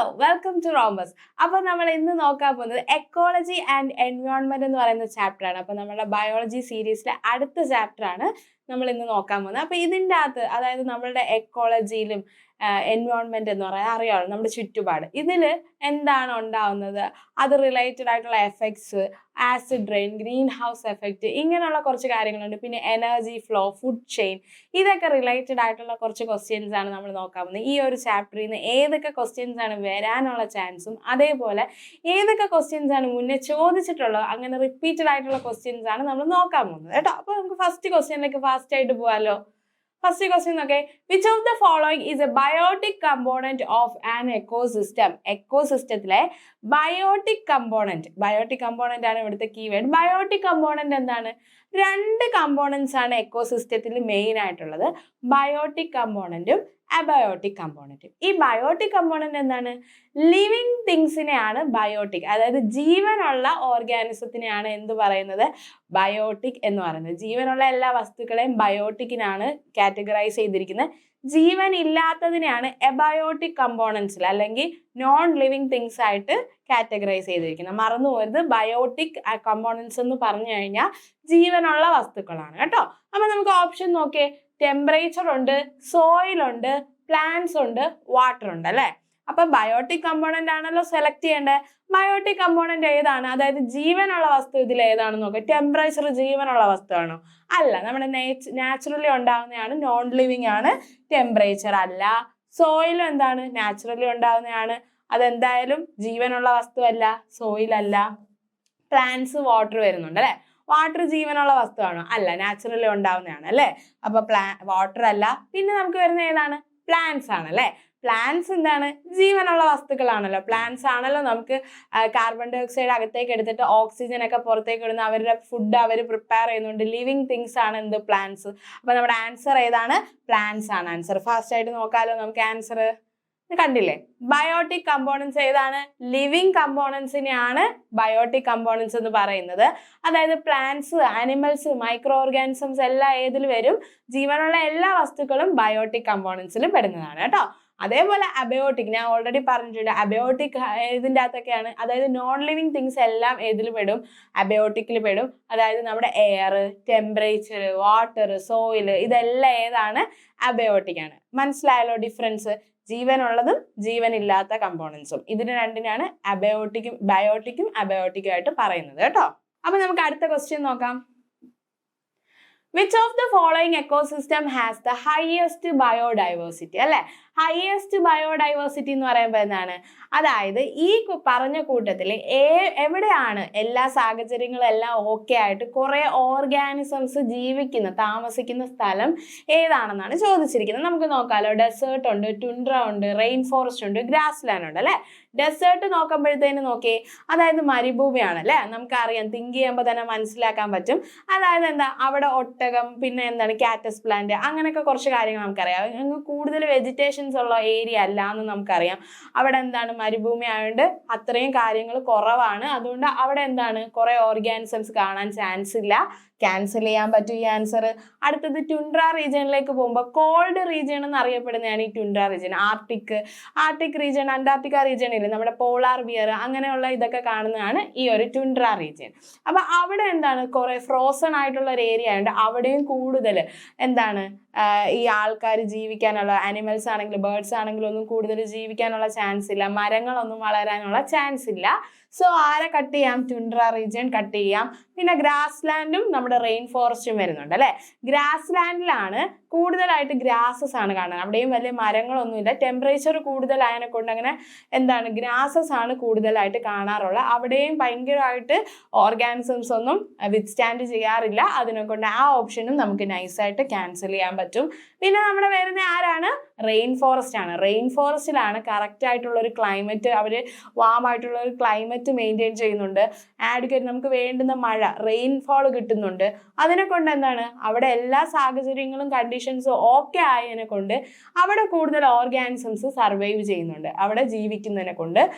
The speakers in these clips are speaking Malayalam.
ഹലോ വെൽക്കം ടു റോമസ് അപ്പോൾ നമ്മൾ ഇന്ന് നോക്കാൻ പോകുന്നത് എക്കോളജി ആൻഡ് എൻവയോൺമെന്റ് എന്ന് പറയുന്ന ചാപ്റ്റർ ആണ്. അപ്പോൾ നമ്മുടെ ബയോളജി സീരീസിലെ അടുത്ത ചാപ്റ്റർ ആണ് നമ്മൾ ഇന്ന് നോക്കാൻ പോകുന്നത്. അപ്പോൾ ഇതിന്റെ അകത്ത് അതായത് നമ്മളുടെ എക്കോളജിയിലും എൻവയോൺമെന്റ് എന്ന് പറയാൻ അറിയാമല്ലോ നമ്മുടെ ചുറ്റുപാട്. ഇതിൽ എന്താണ് ഉണ്ടാവുന്നത്? അത് റിലേറ്റഡ് ആയിട്ടുള്ള effects acid drain greenhouse effect ഇങ്ങനെയുള്ള കുറച്ച് കാര്യങ്ങളുണ്ട്. പിന്നെ എനർജി ഫ്ലോ ഫുഡ് ചെയിൻ ഇതൊക്കെ റിലേറ്റഡ് ആയിട്ടുള്ള കുറച്ച് ക്വസ്റ്റ്യൻസ് ആണ് നമ്മൾ നോക്കാൻ പോകുന്നത്. ഈ ഒരു ചാപ്റ്ററിൽ നിന്ന് ഏതൊക്കെ ക്വസ്റ്റ്യൻസ് ആണ് വരാനുള്ള ചാൻസും അതേപോലെ ഏതൊക്കെ ക്വസ്റ്റ്യൻസ് ആണ് മുന്നേ ചോദിച്ചിട്ടുള്ളത് അങ്ങനെ റിപ്പീറ്റഡ് ആയിട്ടുള്ള ക്വസ്റ്റ്യൻസ് ആണ് നമ്മൾ നോക്കാൻ പോകുന്നത്. കേട്ടോ? അപ്പോൾ നമുക്ക് ഫസ്റ്റ് ക്വസ്റ്റ്യനിലേക്ക് ഫാസ്റ്റ് ആയിട്ട് പോകാമല്ലോ ഫസ്റ്റ് ക്വസ്റ്റ്യൻ നോക്കെ which of the following is a biotic component of an ecosystem എക്കോസിസ്റ്റത്തിലെ biotic component biotic component ആണ് ഇവിടുത്തെ കീവേഡ് ബയോട്ടിക് കമ്പോണന്റ് എന്താണ്? രണ്ട് കമ്പോണൻസ് ആണ് എക്കോസിസ്റ്റത്തിൽ മെയിൻ ആയിട്ടുള്ളത്. ബയോട്ടിക് കമ്പോണന്റും അബയോട്ടിക് കമ്പോണന്റും ഈ ബയോട്ടിക് കമ്പോണന്റ് എന്താണ്? ലിവിങ് തിങ്സിനെയാണ് ബയോട്ടിക് അതായത് ജീവനുള്ള ഓർഗാനിസത്തിനെയാണ് എന്ത് പറയുന്നത്? ബയോട്ടിക് എന്ന് പറയുന്നത്. ജീവനുള്ള എല്ലാ വസ്തുക്കളെയും ബയോട്ടിക്കിനാണ് കാറ്റഗറൈസ് ചെയ്തിരിക്കുന്നത്. ജീവൻ ഇല്ലാത്തതിനെയാണ് എബയോട്ടിക് കമ്പോണൻസിൽ അല്ലെങ്കിൽ നോൺ ലിവിങ് തിങ്സ് ആയിട്ട് കാറ്റഗറൈസ് ചെയ്തിരിക്കുന്നത്. മറന്നു പോയത് ബയോട്ടിക് കമ്പോണൻസ് എന്ന് പറഞ്ഞു കഴിഞ്ഞാൽ ജീവനുള്ള വസ്തുക്കളാണ് കേട്ടോ. അപ്പൊ നമുക്ക് ഓപ്ഷൻ നോക്കിയേ. ടെമ്പറേച്ചർ ഉണ്ട് സോയിൽ ഉണ്ട് പ്ലാന്റ്സ് ഉണ്ട് വാട്ടർ ഉണ്ട് അല്ലേ? അപ്പൊ ബയോട്ടിക് കമ്പോണന്റ് ആണല്ലോ സെലക്ട് ചെയ്യേണ്ടത് ബയോട്ടിക് കമ്പോണന്റ് ഏതാണ്? അതായത് ജീവനുള്ള വസ്തു ഇതിൽ ഏതാണെന്ന് നോക്കുക ടെമ്പറേച്ചർ ജീവനുള്ള വസ്തുവാണോ. അല്ല നമ്മുടെ നാച്ചുറലി ഉണ്ടാകുന്നതാണ് നോൺ ലിവിങ് ആണ് ടെമ്പറേച്ചർ അല്ല സോയിലും എന്താണ്? നാച്ചുറലി ഉണ്ടാകുന്നതാണ് അതെന്തായാലും ജീവനുള്ള വസ്തുവല്ല സോയിൽ അല്ല. പ്ലാന്റ്സ് വാട്ടർ വരുന്നുണ്ട് അല്ലെ? വാട്ടർ ജീവനുള്ള വസ്തുവാണോ. അല്ല നാച്ചുറലി ഉണ്ടാവുന്നതാണ് അല്ലേ? അപ്പൊ പ്ലാ വാട്ടർ അല്ല. പിന്നെ നമുക്ക് വരുന്ന ഏതാണ്? പ്ലാന്റ്സ് ആണ് അല്ലേ? പ്ലാന്റ്സ് എന്താണ്? ജീവനുള്ള വസ്തുക്കളാണല്ലോ. പ്ലാന്റ്സ് ആണല്ലോ നമുക്ക് കാർബൺ ഡൈ ഓക്സൈഡ് അകത്തേക്ക് എടുത്തിട്ട് ഓക്സിജൻ ഒക്കെ പുറത്തേക്ക് ഇടുന്ന അവരുടെ ഫുഡ് അവർ പ്രിപ്പയർ ചെയ്യുന്നുണ്ട്. ലിവിങ് തിങ്സ് ആണ് എന്ത് പ്ലാന്റ്സ് അപ്പൊ നമ്മുടെ ആൻസർ ഏതാണ്? പ്ലാന്റ്സ് ആണ്. ആൻസർ ഫാസ്റ്റ് ആയിട്ട് നോക്കാലോ നമുക്ക് ആൻസർ കണ്ടില്ലേ? ബയോട്ടിക് കമ്പോണൻസ് ഏതാണ്? ലിവിങ് കമ്പോണൻസിനെയാണ് ബയോട്ടിക് കമ്പോണൻസ് എന്ന് പറയുന്നത്. അതായത് പ്ലാന്റ്സ് ആനിമൽസ് മൈക്രോ ഓർഗാനിസംസ് എല്ലാം ഏതിൽ വരും? ജീവനുള്ള എല്ലാ വസ്തുക്കളും ബയോട്ടിക് കമ്പോണൻസിൽ പെടുന്നതാണ് കേട്ടോ. അതേപോലെ അബയോട്ടിക് ഞാൻ ഓൾറെഡി പറഞ്ഞിട്ടുണ്ട്. അബയോട്ടിക് ഇതിന്റെ അകത്തൊക്കെയാണ്. അതായത് നോൺ ലിവിങ് തിങ്സ് എല്ലാം ഏതിൽ പെടും? അബയോട്ടിക്കിൽ പെടും. അതായത് നമ്മുടെ എയർ ടെമ്പറേച്ചർ വാട്ടർ സോയിൽ ഇതെല്ലാം ഏതാണ്? അബയോട്ടിക് ആണ് മനസ്സിലായല്ലോ ഡിഫറൻസ് ജീവനുള്ളതും ജീവനില്ലാത്ത കമ്പോണൻസും ഇതിന് രണ്ടിനാണ് അബയോട്ടിക്കും ബയോട്ടിക്കും അബയോട്ടിക്കും ആയിട്ട് പറയുന്നത് കേട്ടോ. അപ്പൊ നമുക്ക് അടുത്ത ക്വസ്റ്റ്യൻ നോക്കാം. Which of the following ecosystem has the highest biodiversity അല്ലെ? ഹയസ്റ്റ് ബയോഡൈവേഴ്സിറ്റി എന്ന് പറയുമ്പോൾ എന്താണ് അതായത് ഈ പറഞ്ഞ കൂട്ടത്തിൽ ഏ എവിടെയാണ് എല്ലാ സാഹചര്യങ്ങളും എല്ലാം ഓക്കെ ആയിട്ട് കുറേ ഓർഗാനിസംസ് ജീവിക്കുന്ന താമസിക്കുന്ന സ്ഥലം ഏതാണെന്നാണ് ചോദിച്ചിരിക്കുന്നത്. നമുക്ക് നോക്കാമല്ലോ ഡെസേർട്ട് ഉണ്ട് ടുണ്ട്ര ഉണ്ട് റെയിൻ ഫോറസ്റ്റ് ഉണ്ട് ഗ്രാസ് ലാൻഡ് ഉണ്ട് അല്ലേ? ഡെസേർട്ട് നോക്കുമ്പോഴത്തേന് നോക്കിയേ അതായത് മരുഭൂമിയാണ് അല്ലേ? നമുക്കറിയാം തിങ്ക് ചെയ്യുമ്പോൾ തന്നെ മനസ്സിലാക്കാൻ പറ്റും. അതായത് എന്താ? അവിടെ ഒട്ടകം പിന്നെ എന്താണ്? കാറ്റസ് പ്ലാന്റ് അങ്ങനെയൊക്കെ കുറച്ച് കാര്യങ്ങൾ നമുക്കറിയാം. കൂടുതൽ വെജിറ്റേഷൻസ് ഉള്ള ഏരിയ അല്ല എന്ന് നമുക്കറിയാം. അവിടെ എന്താണ്? മരുഭൂമി ആയതുകൊണ്ട് അത്രയും കാര്യങ്ങൾ കുറവാണ്. അതുകൊണ്ട് അവിടെ എന്താണ്? കുറേ ഓർഗാനിസംസ് കാണാൻ ചാൻസ് ഇല്ല. ക്യാൻസൽ ചെയ്യാൻ പറ്റും ഈ ആൻസർ അടുത്തത് ട്യുൻഡ്ര റീജിയനിലേക്ക് പോകുമ്പോൾ കോൾഡ് റീജിയൻ എന്ന് അറിയപ്പെടുന്നതാണ് ഈ tundra region Arctic Arctic region Antarctica region ഇല്ലേ? നമ്മുടെ പോളാർ ബിയർ അങ്ങനെയുള്ള ഇതൊക്കെ കാണുന്നതാണ് ഈ ഒരു ട്യുൻഡ്ര റീജിയൻ അപ്പൊ അവിടെ എന്താണ്? കുറെ ഫ്രോസൺ ആയിട്ടുള്ള ഒരു ഏരിയ ഉണ്ട് അവിടെയും കൂടുതൽ എന്താണ്? ഈ ആൾക്കാർ ജീവിക്കാനുള്ള ആനിമൽസ് ആണെങ്കിലും ബേർഡ്സ് ആണെങ്കിലും ഒന്നും കൂടുതൽ ജീവിക്കാനുള്ള ചാൻസ് ഇല്ല. മരങ്ങളൊന്നും വളരാനുള്ള ചാൻസ് ഇല്ല. സോ ആരെ കട്ട് ചെയ്യാം? ടുണ്ട്ര റീജിയൻ കട്ട് ചെയ്യാം. പിന്നെ ഗ്രാസ് ലാൻഡും നമ്മുടെ റെയിൻ ഫോറസ്റ്റും വരുന്നുണ്ട് അല്ലേ? ഗ്രാസ് ലാൻഡിലാണ് കൂടുതലായിട്ട് ഗ്രാസസ് ആണ് കാണുന്നത്. അവിടെയും വലിയ മരങ്ങളൊന്നുമില്ല. ടെമ്പറേച്ചർ കൂടുതലായതിനെ കൊണ്ട് അങ്ങനെ എന്താണ് ഗ്രാസസ് ആണ് കൂടുതലായിട്ട് കാണാറുള്ളത്. അവിടെയും ഭയങ്കരമായിട്ട് ഓർഗാനിസംസ് ഒന്നും വിത്ത്സ്റ്റാൻഡ് ചെയ്യാറില്ല. അതിനെ കൊണ്ട് ആ ഓപ്ഷനും നമുക്ക് നൈസായിട്ട് ക്യാൻസൽ ചെയ്യാൻ പറ്റും. പിന്നെ നമ്മുടെ വരുന്ന ആരാണ്? റെയിൻ ഫോറസ്റ്റ് ആണ്. റെയിൻ ഫോറസ്റ്റിലാണ് കറക്റ്റ് ആയിട്ടുള്ള ഒരു ക്ലൈമറ്റ് അവർ വാം ആയിട്ടുള്ള ഒരു ക്ലൈമറ്റ് മെയിന്റെയിൻ ചെയ്യുന്നുണ്ട്. ആഡ് നമുക്ക് വേണ്ടുന്ന മഴ റെയിൻഫോൾ കിട്ടുന്നുണ്ട്. അതിനെ കൊണ്ട് എന്താണ്? അവിടെ എല്ലാ സാഹചര്യങ്ങളും കണ്ടീഷൻസും ഓക്കെ ആയതിനെ കൊണ്ട് അവിടെ കൂടുതൽ ഓർഗാനിസംസ് സർവൈവ് ചെയ്യുന്നുണ്ട്. അവിടെ ജീവിക്കുന്നതിനെ കൊണ്ട്.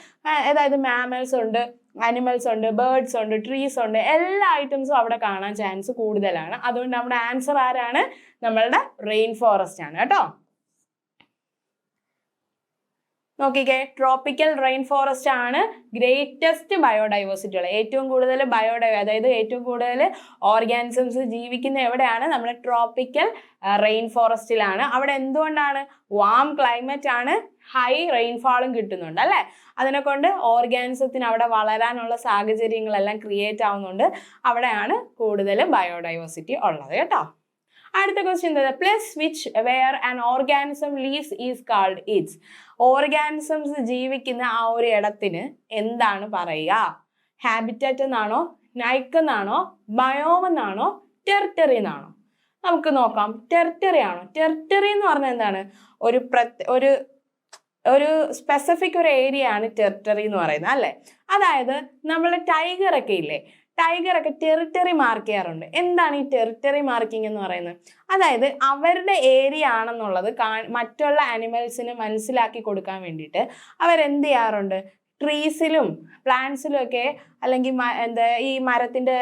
അതായത് മാമൽസ് ഉണ്ട്. അനിമൽസ് ഉണ്ട് ബേർഡ്സ് ഉണ്ട് ട്രീസ് ഉണ്ട് എല്ലാ ഐറ്റംസും അവിടെ കാണാൻ ചാൻസ് കൂടുതലാണ്. അതുകൊണ്ട് നമ്മുടെ ആൻസർ ആരാണ്? നമ്മളുടെ റെയിൻ ഫോറസ്റ്റ് ആണ് കേട്ടോ. നോക്കിക്കേ ട്രോപ്പിക്കൽ റെയിൻ ഫോറസ്റ്റ് ആണ് ഗ്രേറ്റസ്റ്റ് ബയോഡൈവേഴ്സിറ്റി ഉള്ളത്. ഏറ്റവും കൂടുതൽ ബയോഡൈ അതായത് ഏറ്റവും കൂടുതൽ ഓർഗാനിസംസ് ജീവിക്കുന്ന എവിടെയാണ്? നമ്മുടെ ട്രോപ്പിക്കൽ റെയിൻ ഫോറസ്റ്റിലാണ് അവിടെ എന്തുകൊണ്ടാണ്? വാം ക്ലൈമറ്റ് ആണ് ഹൈ റെയിൻഫാളും കിട്ടുന്നുണ്ട് അല്ലേ? അതിനെ കൊണ്ട് ഓർഗാനിസത്തിന് അവിടെ വളരാനുള്ള സാഹചര്യങ്ങളെല്ലാം ക്രിയേറ്റ് ആവുന്നുണ്ട്. അവിടെയാണ് കൂടുതൽ ബയോഡൈവേഴ്സിറ്റി ഉള്ളത് കേട്ടോ. അടുത്ത ക്വസ്റ്റ്യൻ എന്താ? Plus which where an organism lives is called its organisms ജീവിക്കുന്ന ആ ഒരു ഇടത്തിന് എന്താണ് പറയുക? ഹാബിറ്ററ്റ് എന്നാണോ? നൈക്ക് എന്നാണോ? ബയോം എന്നാണോ? ടെറിട്ടറി എന്നാണോ? നമുക്ക് നോക്കാം. ടെറിട്ടറി ആണോ? ടെറിട്ടറി എന്ന് പറഞ്ഞാൽ എന്താണ്? ഒരു പ്രത്യ ഒരു ഒരു സ്പെസിഫിക് ഒരു ഏരിയ ആണ് ടെറിട്ടറി എന്ന് പറയുന്നത് അല്ലേ? അതായത് നമ്മൾ ടൈഗർ ഒക്കെ ഇല്ലേ? ടൈഗർ ഒക്കെ ടെറിട്ടറി മാർക്ക് ചെയ്യാറുണ്ട്. എന്താണ് ഈ ടെറിട്ടറി മാർക്കിംഗ് എന്ന് പറയുന്നത്? അതായത് അവരുടെ ഏരിയ ആണെന്നുള്ളത് കാ മറ്റുള്ള ആനിമൽസിന് മനസ്സിലാക്കി കൊടുക്കാൻ വേണ്ടിയിട്ട് അവരെന്ത് ചെയ്യാറുണ്ട്? ട്രീസിലും പ്ലാന്റ്സിലും ഒക്കെ അല്ലെങ്കിൽ എന്താ ഈ മരത്തിന്റെ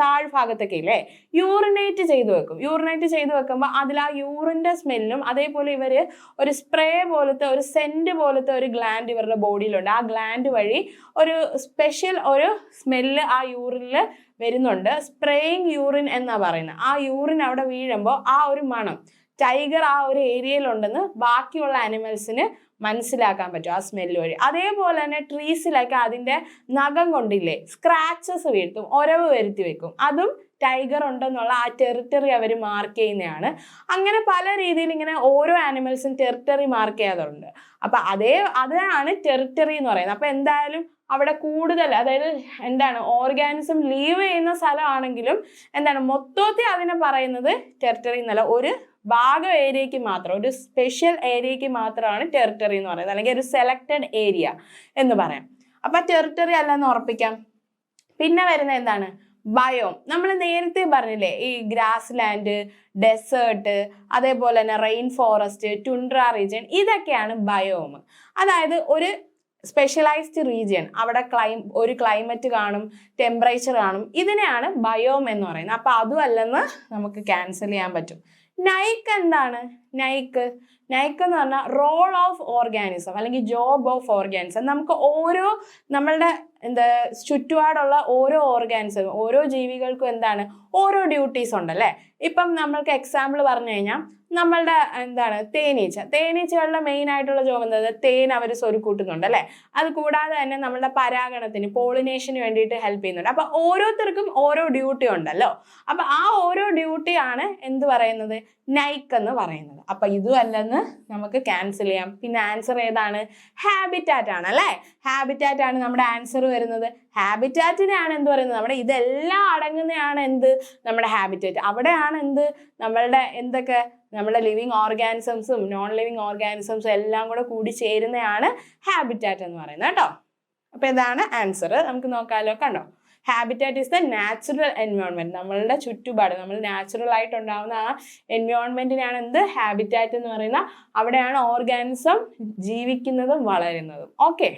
താഴ്ഭാഗത്തൊക്കെ ഇല്ലേ? യൂറിനേറ്റ് ചെയ്തു വെക്കും. യൂറിനേറ്റ് ചെയ്തു വെക്കുമ്പോൾ അതിൽ ആ യൂറിന്റെ സ്മെല്ലും അതേപോലെ ഇവർ ഒരു സ്പ്രേ പോലത്തെ ഒരു സെന്റ് പോലത്തെ ഒരു ഗ്ലാൻഡ് ഇവരുടെ ബോഡിയിലുണ്ട് ആ ഗ്ലാൻഡ് വഴി ഒരു സ്പെഷ്യൽ ഒരു സ്മെല്ല് ആ യൂറിനിൽ വരുന്നുണ്ട്. സ്പ്രേയിങ് യൂറിൻ എന്നാ പറയുന്നത്. ആ യൂറിൻ അവിടെ വീഴുമ്പോൾ ആ ഒരു മണം ടൈഗർ ആ ഒരു ഏരിയയിലുണ്ടെന്ന് ബാക്കിയുള്ള ആനിമൽസിന് മനസ്സിലാക്കാൻ പറ്റും ആ സ്മെല്ല് വഴി. അതേപോലെ തന്നെ ട്രീസിലൊക്കെ അതിന്റെ നഖം കൊണ്ടില്ലേ സ്ക്രാച്ചസ് വീഴ്ത്തും ഒരവ് വരുത്തി വെക്കും. അതും ടൈഗർ ഉണ്ടെന്നുള്ള ആ ടെറിട്ടറി അവർ മാർക്ക് ചെയ്യുന്നതാണ്. അങ്ങനെ പല രീതിയിൽ ഇങ്ങനെ ഓരോ ആനിമൽസും ടെറിട്ടറി മാർക്ക് ചെയ്യാറുണ്ട്. അപ്പം അതേ അതാണ് ടെറിട്ടറി എന്ന് പറയുന്നത്. അപ്പം എന്തായാലും അവിടെ കൂടുതൽ അതായത് എന്താണ് ഓർഗാനിസം ലീവ് ചെയ്യുന്ന സ്ഥലമാണെങ്കിലും എന്താണ് മൊത്തത്തിൽ അതിനെ പറയുന്നത് ടെറിട്ടറി എന്നല്ല ഒരു ഭാഗം ഏരിയക്ക് മാത്രം ഒരു സ്പെഷ്യൽ ഏരിയക്ക് മാത്രമാണ് ടെറിട്ടറി എന്ന് പറയുന്നത്. അല്ലെങ്കിൽ ഒരു സെലക്റ്റഡ് ഏരിയ എന്ന് പറയാം. അപ്പൊ ടെറിട്ടറി അല്ലെന്ന് ഉറപ്പിക്കാം. പിന്നെ വരുന്ന എന്താണ്? ബയോം നമ്മൾ നേരത്തെ പറഞ്ഞില്ലേ ഈ ഗ്രാസ് ലാൻഡ് ഡെസേർട്ട് അതേപോലെ തന്നെ റെയിൻ ഫോറസ്റ്റ് ടുണ്ട്ര റീജിയൻ ഇതൊക്കെയാണ് ബയോം അതായത് ഒരു സ്പെഷ്യലൈസ്ഡ് റീജിയൻ അവിടെ ക്ലൈം ഒരു ക്ലൈമറ്റ് കാണും ടെമ്പറേച്ചർ കാണും. ഇതിനെയാണ് ബയോം എന്ന് പറയുന്നത്. അപ്പൊ അതുമല്ലെന്ന് നമുക്ക് ക്യാൻസൽ ചെയ്യാൻ പറ്റും. നൈക്ക് എന്താണ്? നൈക്ക് നൈക്ക് എന്ന് പറഞ്ഞാൽ റോൾ ഓഫ് ഓർഗാനിസം അല്ലെങ്കിൽ ജോബ് ഓഫ് ഓർഗാനിസം നമുക്ക് ഓരോ നമ്മളുടെ എന്താ ചുറ്റുപാടുള്ള ഓരോ ഓർഗാനിസം ഓരോ ജീവികൾക്കും എന്താണ്? ഓരോ ഡ്യൂട്ടീസ് ഉണ്ടല്ലേ? ഇപ്പം നമ്മൾക്ക് എക്സാമ്പിൾ പറഞ്ഞു കഴിഞ്ഞാൽ നമ്മളുടെ എന്താണ് തേനീച്ച. തേനീച്ചകളുടെ മെയിൻ ആയിട്ടുള്ള ജോബ് എന്താ തേൻ അവർ സ്വരുക്കൂട്ടുന്നുണ്ട് അല്ലേ? അത് കൂടാതെ തന്നെ നമ്മളുടെ പരാഗണത്തിന് പോളിനേഷന് വേണ്ടിയിട്ട് ഹെൽപ്പ് ചെയ്യുന്നുണ്ട്. അപ്പൊ ഓരോരുത്തർക്കും ഓരോ ഡ്യൂട്ടി ഉണ്ടല്ലോ. അപ്പൊ ആ ഓരോ ഡ്യൂട്ടിയാണ് എന്ത് പറയുന്നത്? നൈക്ക് എന്ന് പറയുന്നത്. അപ്പൊ ഇതും അല്ലെന്ന് നമുക്ക് ക്യാൻസൽ ചെയ്യാം. പിന്നെ ആൻസർ ഏതാണ്? ഹാബിറ്റാറ്റ് ആണ് അല്ലേ? ഹാബിറ്റാറ്റ് ആണ് നമ്മുടെ ആൻസർ വരുന്നത്. ഹാബിറ്റാറ്റിനെയാണ് എന്ത് പറയുന്നത്? നമ്മുടെ ഇതെല്ലാം അടങ്ങുന്നതാണ് എന്ത്? നമ്മുടെ ഹാബിറ്റാറ്റ് അവിടെയാണ് എന്ത്? നമ്മളുടെ എന്തൊക്കെ? നമ്മുടെ ലിവിങ് ഓർഗാനിസംസും നോൺ ലിവിങ് ഓർഗാനിസംസും എല്ലാം കൂടെ കൂടി ചേരുന്നതാണ് ഹാബിറ്റാറ്റ് എന്ന് പറയുന്നത് കേട്ടോ. അപ്പൊ ഇതാണ് ആൻസർ നമുക്ക് നോക്കാമല്ലോ കണ്ടോ? Habitat is the natural environment നമ്മളുടെ ചുറ്റുപാട് നമ്മൾ നാച്ചുറൽ ആയിട്ട് ഉണ്ടാകുന്ന ആ എൻവയോൺമെന്റിനാണ് എന്ത്? ഹാബിറ്റാറ്റ് എന്ന് പറയുന്ന അവിടെയാണ് ഓർഗാനിസം ജീവിക്കുന്നതും വളരുന്നതും. ഓക്കെ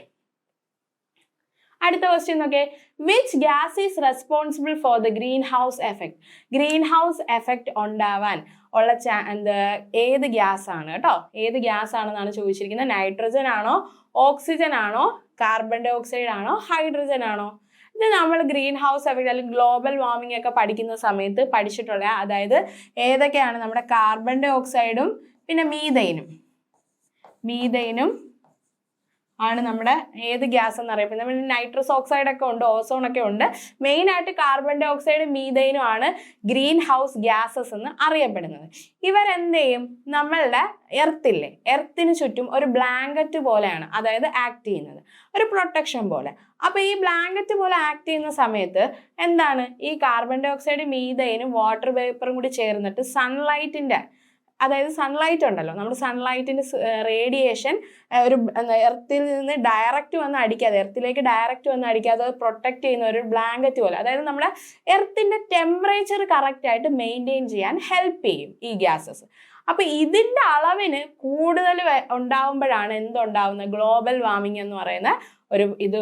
അടുത്ത ക്വസ്റ്റ്യൻ നോക്കെ which gas is responsible for the greenhouse effect greenhouse effect ഉണ്ടാവാൻ ഉള്ള എന്താ ഏത് ഗ്യാസ് ആണ് കേട്ടോ? ഏത് ഗ്യാസ് ആണെന്നാണ് ചോദിച്ചിരിക്കുന്നത്? നൈട്രജൻ ആണോ? ഓക്സിജൻ ആണോ? കാർബൺ ഡൈ ഓക്സൈഡ് ആണോ? ഹൈഡ്രജൻ ആണോ? ഇത് നമ്മൾ ഗ്രീൻ ഹൗസ് എഫക്ട് അല്ലെങ്കിൽ ഗ്ലോബൽ വാർമിംഗ് ഒക്കെ പഠിക്കുന്ന സമയത്ത് പഠിച്ചിട്ടുള്ള അതായത് ഏതൊക്കെയാണ്? നമ്മുടെ കാർബൺ ഡൈ ഓക്സൈഡും പിന്നെ മീതൈനും മീതൈനും ആണ് നമ്മുടെ ഏത് ഗ്യാസ് എന്ന് അറിയപ്പെടുന്നത്. നമ്മുടെ നൈട്രസ് ഓക്സൈഡ് ഒക്കെ ഉണ്ട് ഓസോൺ ഒക്കെ ഉണ്ട്. മെയിൻ ആയിട്ട് കാർബൺ ഡൈ ഓക്സൈഡ് മീതൈനും ആണ് ഗ്രീൻ ഹൗസ് ഗ്യാസസ് എന്ന് അറിയപ്പെടുന്നത്. ഇവരെന്ത് ചെയ്യും നമ്മളുടെ എർത്തില്ലേ എർത്തിന് ചുറ്റും ഒരു ബ്ലാങ്കറ്റ് പോലെയാണ് അതായത് ആക്ട് ചെയ്യുന്നത്. ഒരു പ്രൊട്ടക്ഷൻ പോലെ. അപ്പൊ ഈ ബ്ലാങ്കറ്റ് പോലെ ആക്ട് ചെയ്യുന്ന സമയത്ത് എന്താണ്? ഈ കാർബൺ ഡൈ ഓക്സൈഡ് മീതൈനും വാട്ടർ വേപ്പറും കൂടി ചേർന്നിട്ട് സൺലൈറ്റിന്റെ അതായത് സൺലൈറ്റ് ഉണ്ടല്ലോ. നമ്മുടെ സൺലൈറ്റിന്റെ റേഡിയേഷൻ ഒരു എർത്തിൽ നിന്ന് ഡയറക്റ്റ് വന്ന് അടിക്കാതെ എർത്തിലേക്ക് ഡയറക്റ്റ് വന്ന് അടിക്കാതെ പ്രൊട്ടക്റ്റ് ചെയ്യുന്ന ഒരു ബ്ലാങ്കറ്റ് പോലെ. അതായത് നമ്മുടെ എർത്തിന്റെ ടെമ്പറേച്ചർ കറക്റ്റായിട്ട് മെയിന്റെയിൻ ചെയ്യാൻ ഹെൽപ്പ് ചെയ്യും ഈ ഗ്യാസസ് അപ്പൊ ഇതിന്റെ അളവിന് കൂടുതൽ ഉണ്ടാവുമ്പോഴാണ് എന്തുണ്ടാവുന്നത്? ഗ്ലോബൽ വാർമിംഗ് എന്ന് പറയുന്ന ഒരു ഇത്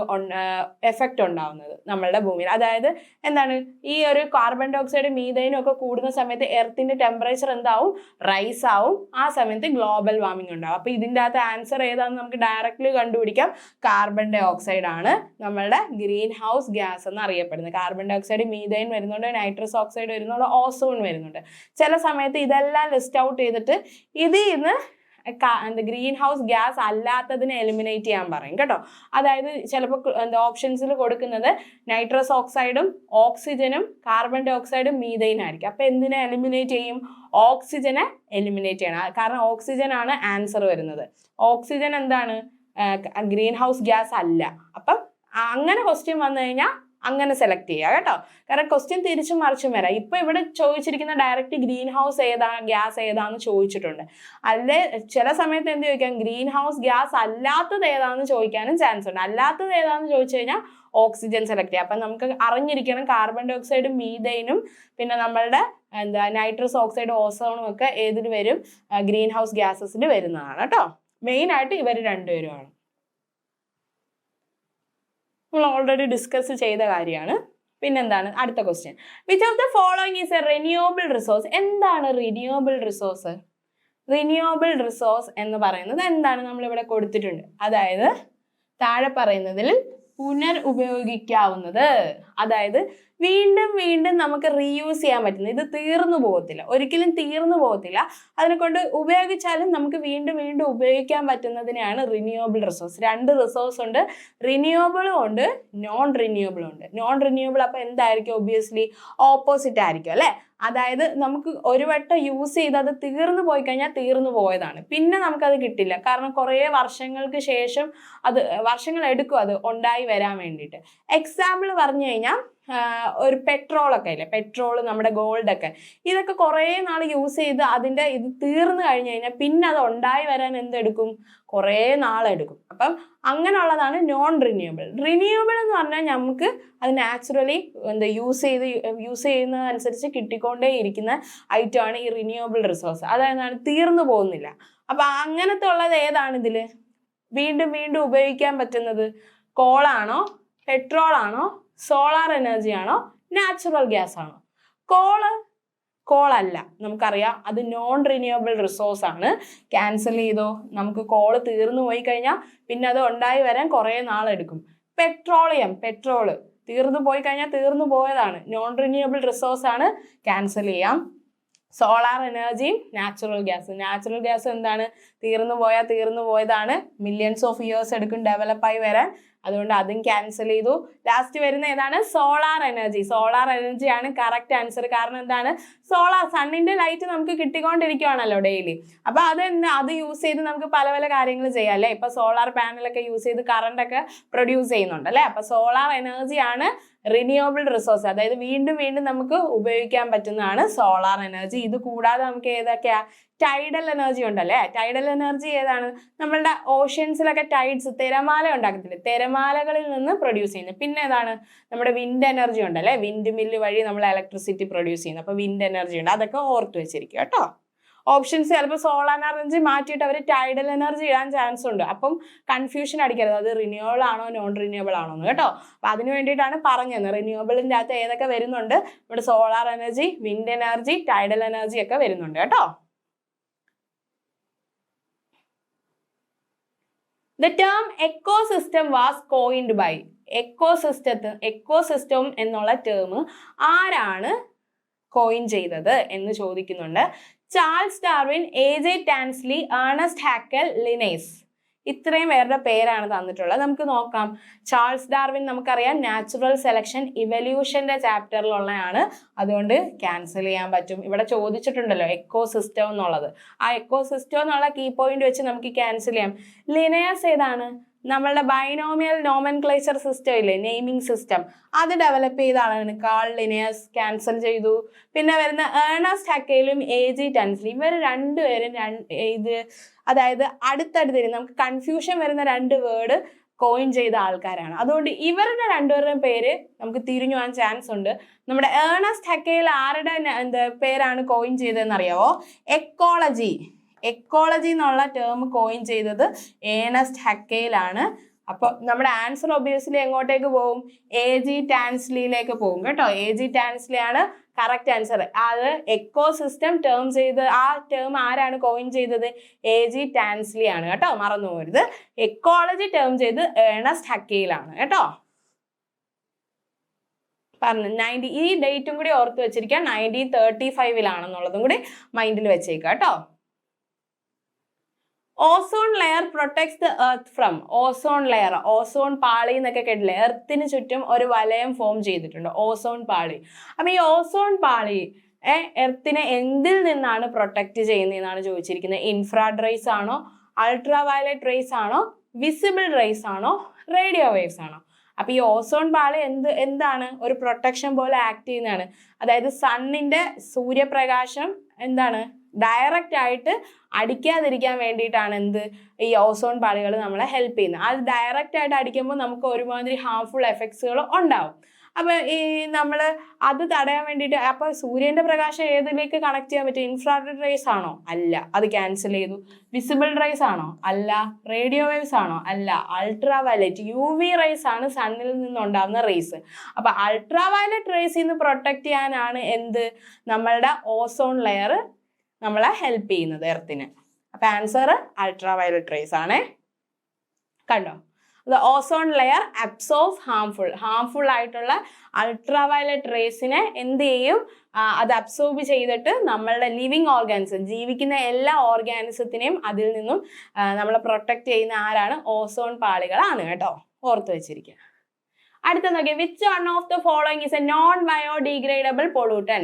എഫക്റ്റ് ഉണ്ടാവുന്നത് നമ്മളുടെ ഭൂമിയിൽ. അതായത് എന്താണ്? ഈ ഒരു കാർബൺ ഡയോക്സൈഡ് മീതൈനും ഒക്കെ കൂടുന്ന സമയത്ത് എർത്തിന്റെ ടെമ്പറേച്ചർ എന്താവും? റൈസ് ആവും. ആ സമയത്ത് ഗ്ലോബൽ വാർമിംഗ് ഉണ്ടാവും. അപ്പൊ ഇതിന്റെ അകത്ത് ആൻസർ ഏതാണെന്ന് നമുക്ക് ഡയറക്റ്റ്ലി കണ്ടുപിടിക്കാം. കാർബൺ ഡൈ ഓക്സൈഡ് ആണ് നമ്മളുടെ ഗ്രീൻ ഹൗസ് ഗ്യാസ് എന്ന് അറിയപ്പെടുന്നത്. കാർബൺ ഡൈ ഓക്സൈഡ് മീതൈൻ വരുന്നുണ്ട് നൈട്രസ് ഓക്സൈഡ് വരുന്നുണ്ട് ഓസോൺ വരുന്നുണ്ട്. ചില സമയത്ത് ഇതെല്ലാം ലിസ്റ്റ് ഔട്ട് ചെയ്തിട്ട് ഇതിൽ നിന്ന് ഗ്രീൻ ഹൗസ് ഗ്യാസ് അല്ലാത്തതിനെ എലിമിനേറ്റ് ചെയ്യാൻ പറയും കേട്ടോ. അതായത് ചിലപ്പോൾ എന്താ ഓപ്ഷൻസിൽ കൊടുക്കുന്നത് നൈട്രസ് ഓക്സൈഡും ഓക്സിജനും കാർബൺ ഡൈ ഓക്സൈഡും മീതൈൻ ആയിരിക്കും. അപ്പം എന്തിനെ എലിമിനേറ്റ് ചെയ്യും? ഓക്സിജനെ എലിമിനേറ്റ് ചെയ്യണം. കാരണം ഓക്സിജനാണ് ആൻസർ വരുന്നത്. ഓക്സിജൻ എന്താണ്? ഗ്രീൻ ഹൗസ് ഗ്യാസ് അല്ല. അപ്പം അങ്ങനെ ക്വസ്റ്റ്യൻ വന്നു കഴിഞ്ഞാൽ അങ്ങനെ സെലക്ട് ചെയ്യുക കേട്ടോ. കാരണം ക്വസ്റ്റ്യൻ തിരിച്ചും മറിച്ചും വരാം. ഇപ്പൊ ഇവിടെ ചോദിച്ചിരിക്കുന്ന ഡയറക്റ്റ് ഗ്രീൻ ഹൗസ് ഏതാ ഗ്യാസ് ഏതാന്ന് ചോദിച്ചിട്ടുണ്ട്. അല്ലെ ചില സമയത്ത് എന്ത് ചോദിക്കാം? ഗ്രീൻ ഹൗസ് ഗ്യാസ് അല്ലാത്തത് ഏതാന്ന് ചോദിക്കാനും ചാൻസ് ഉണ്ട്. അല്ലാത്തത് ഏതാന്ന് ചോദിച്ചു കഴിഞ്ഞാൽ ഓക്സിജൻ സെലക്ട് ചെയ്യാം അപ്പം നമുക്ക് അറിഞ്ഞിരിക്കണം കാർബൺ ഡൈ ഓക്സൈഡും മീതൈനും പിന്നെ നമ്മളുടെ എന്താ നൈട്രസ് ഓക്സൈഡ് ഓസോണും ഒക്കെ ഏതിൽ വരും? ഗ്രീൻ ഹൗസ് ഗ്യാസസിൽ വരുന്നതാണ് കേട്ടോ. മെയിൻ ആയിട്ട് ഇവർ രണ്ടുപേരുമാണ്. നമ്മൾ ഓൾറെഡി ഡിസ്കസ് ചെയ്ത കാര്യമാണ്. പിന്നെന്താണ്? അടുത്ത question which of the following is a renewable resource എന്താണ് റിന്യൂവബിൾ റിസോഴ്സ് റിന്യൂവബിൾ റിസോഴ്സ് എന്ന് പറയുന്നത് എന്താണ്? നമ്മളിവിടെ കൊടുത്തിട്ടുണ്ട്. അതായത് താഴെ പറയുന്നതിൽ പുനർ ഉപയോഗിക്കാവുന്നത് അതായത് വീണ്ടും വീണ്ടും നമുക്ക് റീയൂസ് ചെയ്യാൻ പറ്റുന്നത്. ഇത് തീർന്നു പോകത്തില്ല. ഒരിക്കലും തീർന്നു പോകത്തില്ല. അതിനെ കൊണ്ട് ഉപയോഗിച്ചാലും നമുക്ക് വീണ്ടും വീണ്ടും ഉപയോഗിക്കാൻ പറ്റുന്നതിനെയാണ് റിന്യൂവബിൾ റിസോഴ്സ് രണ്ട് റിസോഴ്സ് ഉണ്ട്. റിന്യൂവബിളും ഉണ്ട് നോൺ റിന്യൂവബിളും ഉണ്ട്. നോൺ റിന്യൂവബിൾ അപ്പോൾ എന്തായിരിക്കും ഒബിയസ്ലി ഓപ്പോസിറ്റ് ആയിരിക്കും അല്ലേ? അതായത് നമുക്ക് ഒരു വട്ടം യൂസ് ചെയ്ത് അത് തീർന്നു പോയി കഴിഞ്ഞാൽ തീർന്നു പോയതാണ്. പിന്നെ നമുക്കത് കിട്ടില്ല. കാരണം കുറേ വർഷങ്ങൾക്ക് ശേഷം അത് വർഷങ്ങൾ എടുക്കും അത് ഉണ്ടായി വരാൻ വേണ്ടിയിട്ട്. എക്സാമ്പിൾ പറഞ്ഞു ഒരു പെട്രോളൊക്കെ ഇല്ലേ? പെട്രോൾ നമ്മുടെ ഗോൾഡൊക്കെ. ഇതൊക്കെ കുറേ നാൾ യൂസ് ചെയ്ത് അതിന്റെ ഇത് തീർന്നു കഴിഞ്ഞ് കഴിഞ്ഞാൽ പിന്നെ അത് ഉണ്ടായി വരാൻ എന്തെടുക്കും? കുറേ നാളെടുക്കും അപ്പം അങ്ങനെയുള്ളതാണ് നോൺ റിന്യൂവബിൾ റിന്യൂവബിൾ എന്ന് പറഞ്ഞാൽ നമുക്ക് അത് നാച്ചുറലി എന്താ യൂസ് ചെയ്ത് യൂസ് ചെയ്യുന്നതനുസരിച്ച് കിട്ടിക്കൊണ്ടേ ഇരിക്കുന്ന ഐറ്റമാണ് ഈ റിന്യൂവബിൾ റിസോഴ്സ് അതായത് തീർന്നു പോകുന്നില്ല. അപ്പം അങ്ങനത്തെ ഉള്ളത് ഏതാണ് ഇതിൽ വീണ്ടും വീണ്ടും ഉപയോഗിക്കാൻ പറ്റുന്നത്? കോളാണോ പെട്രോൾ ആണോ? സോളാർ എനർജി ആണോ? നാച്ചുറൽ ഗ്യാസ് ആണോ? കോൾ കോളല്ല നമുക്കറിയാം അത് നോൺ റിന്യൂവബിൾ റിസോഴ്സ് ആണ്. ക്യാൻസൽ ചെയ്തോ? നമുക്ക് കോൾ തീർന്നു പോയി കഴിഞ്ഞാൽ പിന്നെ അത് ഉണ്ടായി വരാൻ കുറേ നാളെടുക്കും പെട്രോളിയം പെട്രോൾ തീർന്നു പോയി കഴിഞ്ഞാൽ തീർന്നു പോയതാണ്. നോൺ റിന്യൂവബിൾ റിസോഴ്സ് ആണ്. ക്യാൻസൽ ചെയ്യാം. സോളാർ എനർജിയും നാച്ചുറൽ ഗ്യാസ് നാച്ചുറൽ ഗ്യാസ് എന്താണ്? തീർന്നു പോയാൽ തീർന്നു പോയതാണ്. മില്യൺസ് ഓഫ് ഇയേഴ്സ് എടുക്കും ഡെവലപ്പായി വരാൻ. അതുകൊണ്ട് അതും ക്യാൻസൽ ചെയ്തു. ലാസ്റ്റ് വരുന്ന ഏതാണ്? സോളാർ എനർജി സോളാർ എനർജിയാണ് കറക്റ്റ് ആൻസർ കാരണം എന്താണ്? സോളാർ സണ്ണിന്റെ ലൈറ്റ് നമുക്ക് കിട്ടിക്കൊണ്ടിരിക്കുവാണല്ലോ ഡെയിലി അപ്പൊ അത് അത് യൂസ് ചെയ്ത് നമുക്ക് പല പല കാര്യങ്ങൾ ചെയ്യാം അല്ലേ? ഇപ്പൊ സോളാർ പാനലൊക്കെ യൂസ് ചെയ്ത് കറണ്ട് ഒക്കെ പ്രൊഡ്യൂസ് ചെയ്യുന്നുണ്ട് അല്ലേ? അപ്പൊ സോളാർ ആണ് റിന്യൂവബിൾ റിസോഴ്സ് അതായത് വീണ്ടും വീണ്ടും നമുക്ക് ഉപയോഗിക്കാൻ പറ്റുന്നതാണ് സോളാർ എനർജി ഇത് കൂടാതെ നമുക്ക് ഏതൊക്കെയാ ടൈഡൽ എനർജി ഉണ്ടല്ലേ ടൈഡൽ എനർജി ഏതാണ്? നമ്മളുടെ ഓഷ്യൻസിലൊക്കെ ടൈഡ്സ് തിരമാല ഉണ്ടാക്കത്തില്ലേ? തിരമാലകളിൽ നിന്ന് പ്രൊഡ്യൂസ് ചെയ്യുന്നത്. പിന്നെ ഏതാണ്? നമ്മുടെ വിൻഡ് എനർജി ഉണ്ടല്ലേ വിൻഡ് മില്ല് വഴി നമ്മൾ ഇലക്ട്രിസിറ്റി പ്രൊഡ്യൂസ് ചെയ്യുന്നത് അപ്പോൾ വിൻഡ് എനർജി ഉണ്ട്. അതൊക്കെ ഓർത്ത് വെച്ചിരിക്കുക കേട്ടോ. ഓപ്ഷൻസ് ചിലപ്പോൾ സോളാർ എനർജി മാറ്റിയിട്ട് അവർ ടൈഡൽ എനർജി ഇടാൻ ചാൻസ് ഉണ്ട്. അപ്പം കൺഫ്യൂഷൻ അടിക്കരുത്. അത് റിന്യൂവബിൾ ആണോ നോൺ റിന്യൂവബിൾ ആണോ എന്ന് കേട്ടോ. അപ്പം അതിന് വേണ്ടിയിട്ടാണ് പറഞ്ഞത് റിന്യൂവബിളിന്റെ അകത്ത് ഏതൊക്കെ വരുന്നുണ്ട്? ഇവിടെ solar energy wind energy tidal energy ഒക്കെ വരുന്നുണ്ട് കേട്ടോ. The term ecosystem was coined by eco സിസ്റ്റത്ത് ecosystem എന്നുള്ള ടേം ആരാണ് കോയിൻ ചെയ്തത് എന്ന് ചോദിക്കുന്നുണ്ട്. Charles Darwin A J Tansley Ernest Haeckel Linnaeus. ഇത്രയും പേരുടെ പേരാണ് തന്നിട്ടുള്ളത്. നമുക്ക് നോക്കാം. ചാൾസ് ഡാർവിൻ നമുക്കറിയാം നാച്ചുറൽ സെലക്ഷൻ ഇവല്യൂഷന്റെ ചാപ്റ്ററിലുള്ളതാണ് അതുകൊണ്ട് ക്യാൻസൽ ചെയ്യാൻ പറ്റും. ഇവിടെ ചോദിച്ചിട്ടുണ്ടല്ലോ എക്കോ സിസ്റ്റം എന്നുള്ളത്. ആ എക്കോ സിസ്റ്റം എന്നുള്ള കീ പോയിന്റ് വെച്ച് നമുക്ക് ക്യാൻസൽ ചെയ്യാം. ലിനയസ് ഏതാണ്? നമ്മളുടെ ബൈനോമിയൽ നോമൻക്ലേച്ചർ സിസ്റ്റം ഇല്ലേ നെയ്മിംഗ് സിസ്റ്റം അത് ഡെവലപ്പ് ചെയ്ത ആളാണ് കാൾ ലിനിയസ് ക്യാൻസൽ ചെയ്തു. പിന്നെ വരുന്ന ഏണസ്റ്റ് ഹക്കയിലും എ ജി ടെൻസിലും ഇവർ രണ്ടുപേരും ഇത് അതായത് അടുത്തടുത്ത് നമുക്ക് കൺഫ്യൂഷൻ വരുന്ന രണ്ട് വേർഡ് കോയിൻ ചെയ്ത ആൾക്കാരാണ്. അതുകൊണ്ട് ഇവരുടെ രണ്ടുപേരുടെയും പേര് നമുക്ക് തിരിഞ്ഞു പോകാൻ ചാൻസ് ഉണ്ട്. നമ്മുടെ ഏണസ്റ്റ് ഹക്കയിൽ ആരുടെ എന്താ പേരാണ് കോയിൻ ചെയ്തതെന്ന് അറിയാവോ? എക്കോളജി എക്കോളജി എന്നുള്ള ടേം കോയിൻ ചെയ്തത് ഏണസ്റ്റ് ഹക്കയിലാണ് അപ്പൊ നമ്മുടെ ആൻസർ ഒബിയസ്ലി എങ്ങോട്ടേക്ക് പോകും എ ജി ടാൻസ്ലിയിലേക്ക് പോകും കേട്ടോ. എ ജി ടാൻസ്ലി ആണ് കറക്റ്റ് ആൻസർ അത് എക്കോ സിസ്റ്റം ടേം ചെയ്ത് ആ ടേം ആരാണ് കോയിൻ ചെയ്തത്? എ ജി ടാൻസ്ലി ആണ് കേട്ടോ. മറന്നു പോരുത് എക്കോളജി ടേം ചെയ്ത് ഏണസ്റ്റ് ഹക്കയിലാണ് കേട്ടോ. പറഞ്ഞു നയന്റി ഈ ഡേറ്റും കൂടി ഓർത്ത് വെച്ചിരിക്കുക. നയന്റീൻ തേർട്ടി ഫൈവിലാണെന്നുള്ളതും കൂടി മൈൻഡിൽ വെച്ചേക്കാം കേട്ടോ. Ozone layer protects the earth from ozone layer ozone പാളി എന്നൊക്കെ കേട്ടില്ലേ എർത്തിന് ചുറ്റും ഒരു വലയം ഫോം ചെയ്തിട്ടുണ്ട്. ഓസോൺ പാളി. അപ്പൊ ഈ ഓസോൺ പാളി എർത്തിനെ എന്തിൽ നിന്നാണ് പ്രൊട്ടക്ട് ചെയ്യുന്നതെന്നാണ് ചോദിച്ചിരിക്കുന്നത്. ഇൻഫ്രാഡ് റേസ് ആണോ അൾട്രാ വയലറ്റ് റേസ് ആണോ വിസിബിൾ റേസ് ആണോ റേഡിയോ വേവ്സ് ആണോ? അപ്പൊ ഈ ഓസോൺ പാളി എന്ത് എന്താണ്? ഒരു പ്രൊട്ടക്ഷൻ പോലെ ആക്ട് ചെയ്യുന്നതാണ്. അതായത് സണ്ണിന്റെ സൂര്യപ്രകാശം എന്താണ്? ഡയറക്റ്റ് ആയിട്ട് അടിക്കാതിരിക്കാൻ വേണ്ടിയിട്ടാണ് എന്ത്? ഈ ഓസോൺ പാളികൾ നമ്മളെ ഹെൽപ്പ് ചെയ്യുന്നത്. അത് ഡയറക്റ്റ് ആയിട്ട് അടിക്കുമ്പോൾ നമുക്ക് ഒരുമാതിരി ഹാംഫുൾ എഫക്ട്സുകൾ ഉണ്ടാവും. അപ്പൊ ഈ നമ്മൾ അത് തടയാൻ വേണ്ടിയിട്ട് അപ്പൊ സൂര്യന്റെ പ്രകാശം ഏതിലേക്ക് കണക്ട് ചെയ്യാൻ പറ്റും? ഇൻഫ്രാറെഡ് റേസ് ആണോ? അല്ല. അത് ക്യാൻസൽ ചെയ്തു. വിസിബിൾ റേസ് ആണോ? അല്ല. റേഡിയോ വേവ്സ് ആണോ? അല്ല. Ultraviolet U V rays ആണ് സണ്ണിൽ നിന്നുണ്ടാകുന്ന റേസ് അപ്പൊ അൾട്രാ വയലറ്റ് റേസിൽ നിന്ന് പ്രൊട്ടക്ട് ചെയ്യാനാണ് എന്ത്? നമ്മളുടെ ഓസോൺ ലെയർ നമ്മളെ ഹെൽപ്പ് ചെയ്യുന്നത് എർത്തിന് അപ്പൊ ആൻസർ അൾട്രാ വയലറ്റ് റേസ് ആണ്. കണ്ടോ? The ozone layer absorb harmful harmful ആയിട്ടുള്ള അൾട്രാ വയലറ്റ് റേസിനെ എന്ത് ചെയ്യും? അത് അബ്സോർബ് ചെയ്തിട്ട് നമ്മളുടെ ലിവിങ് ഓർഗാനിസം ജീവിക്കുന്ന എല്ലാ ഓർഗാനിസത്തിനെയും അതിൽ നിന്നും നമ്മളെ പ്രൊട്ടക്ട് ചെയ്യുന്ന ആരാണ്? ഓസോൺ പാളികളാണ് കേട്ടോ. ഓർത്ത് വെച്ചിരിക്കുക. അടുത്ത നോക്കിയാൽ which one of the following is a non biodegradable pollutant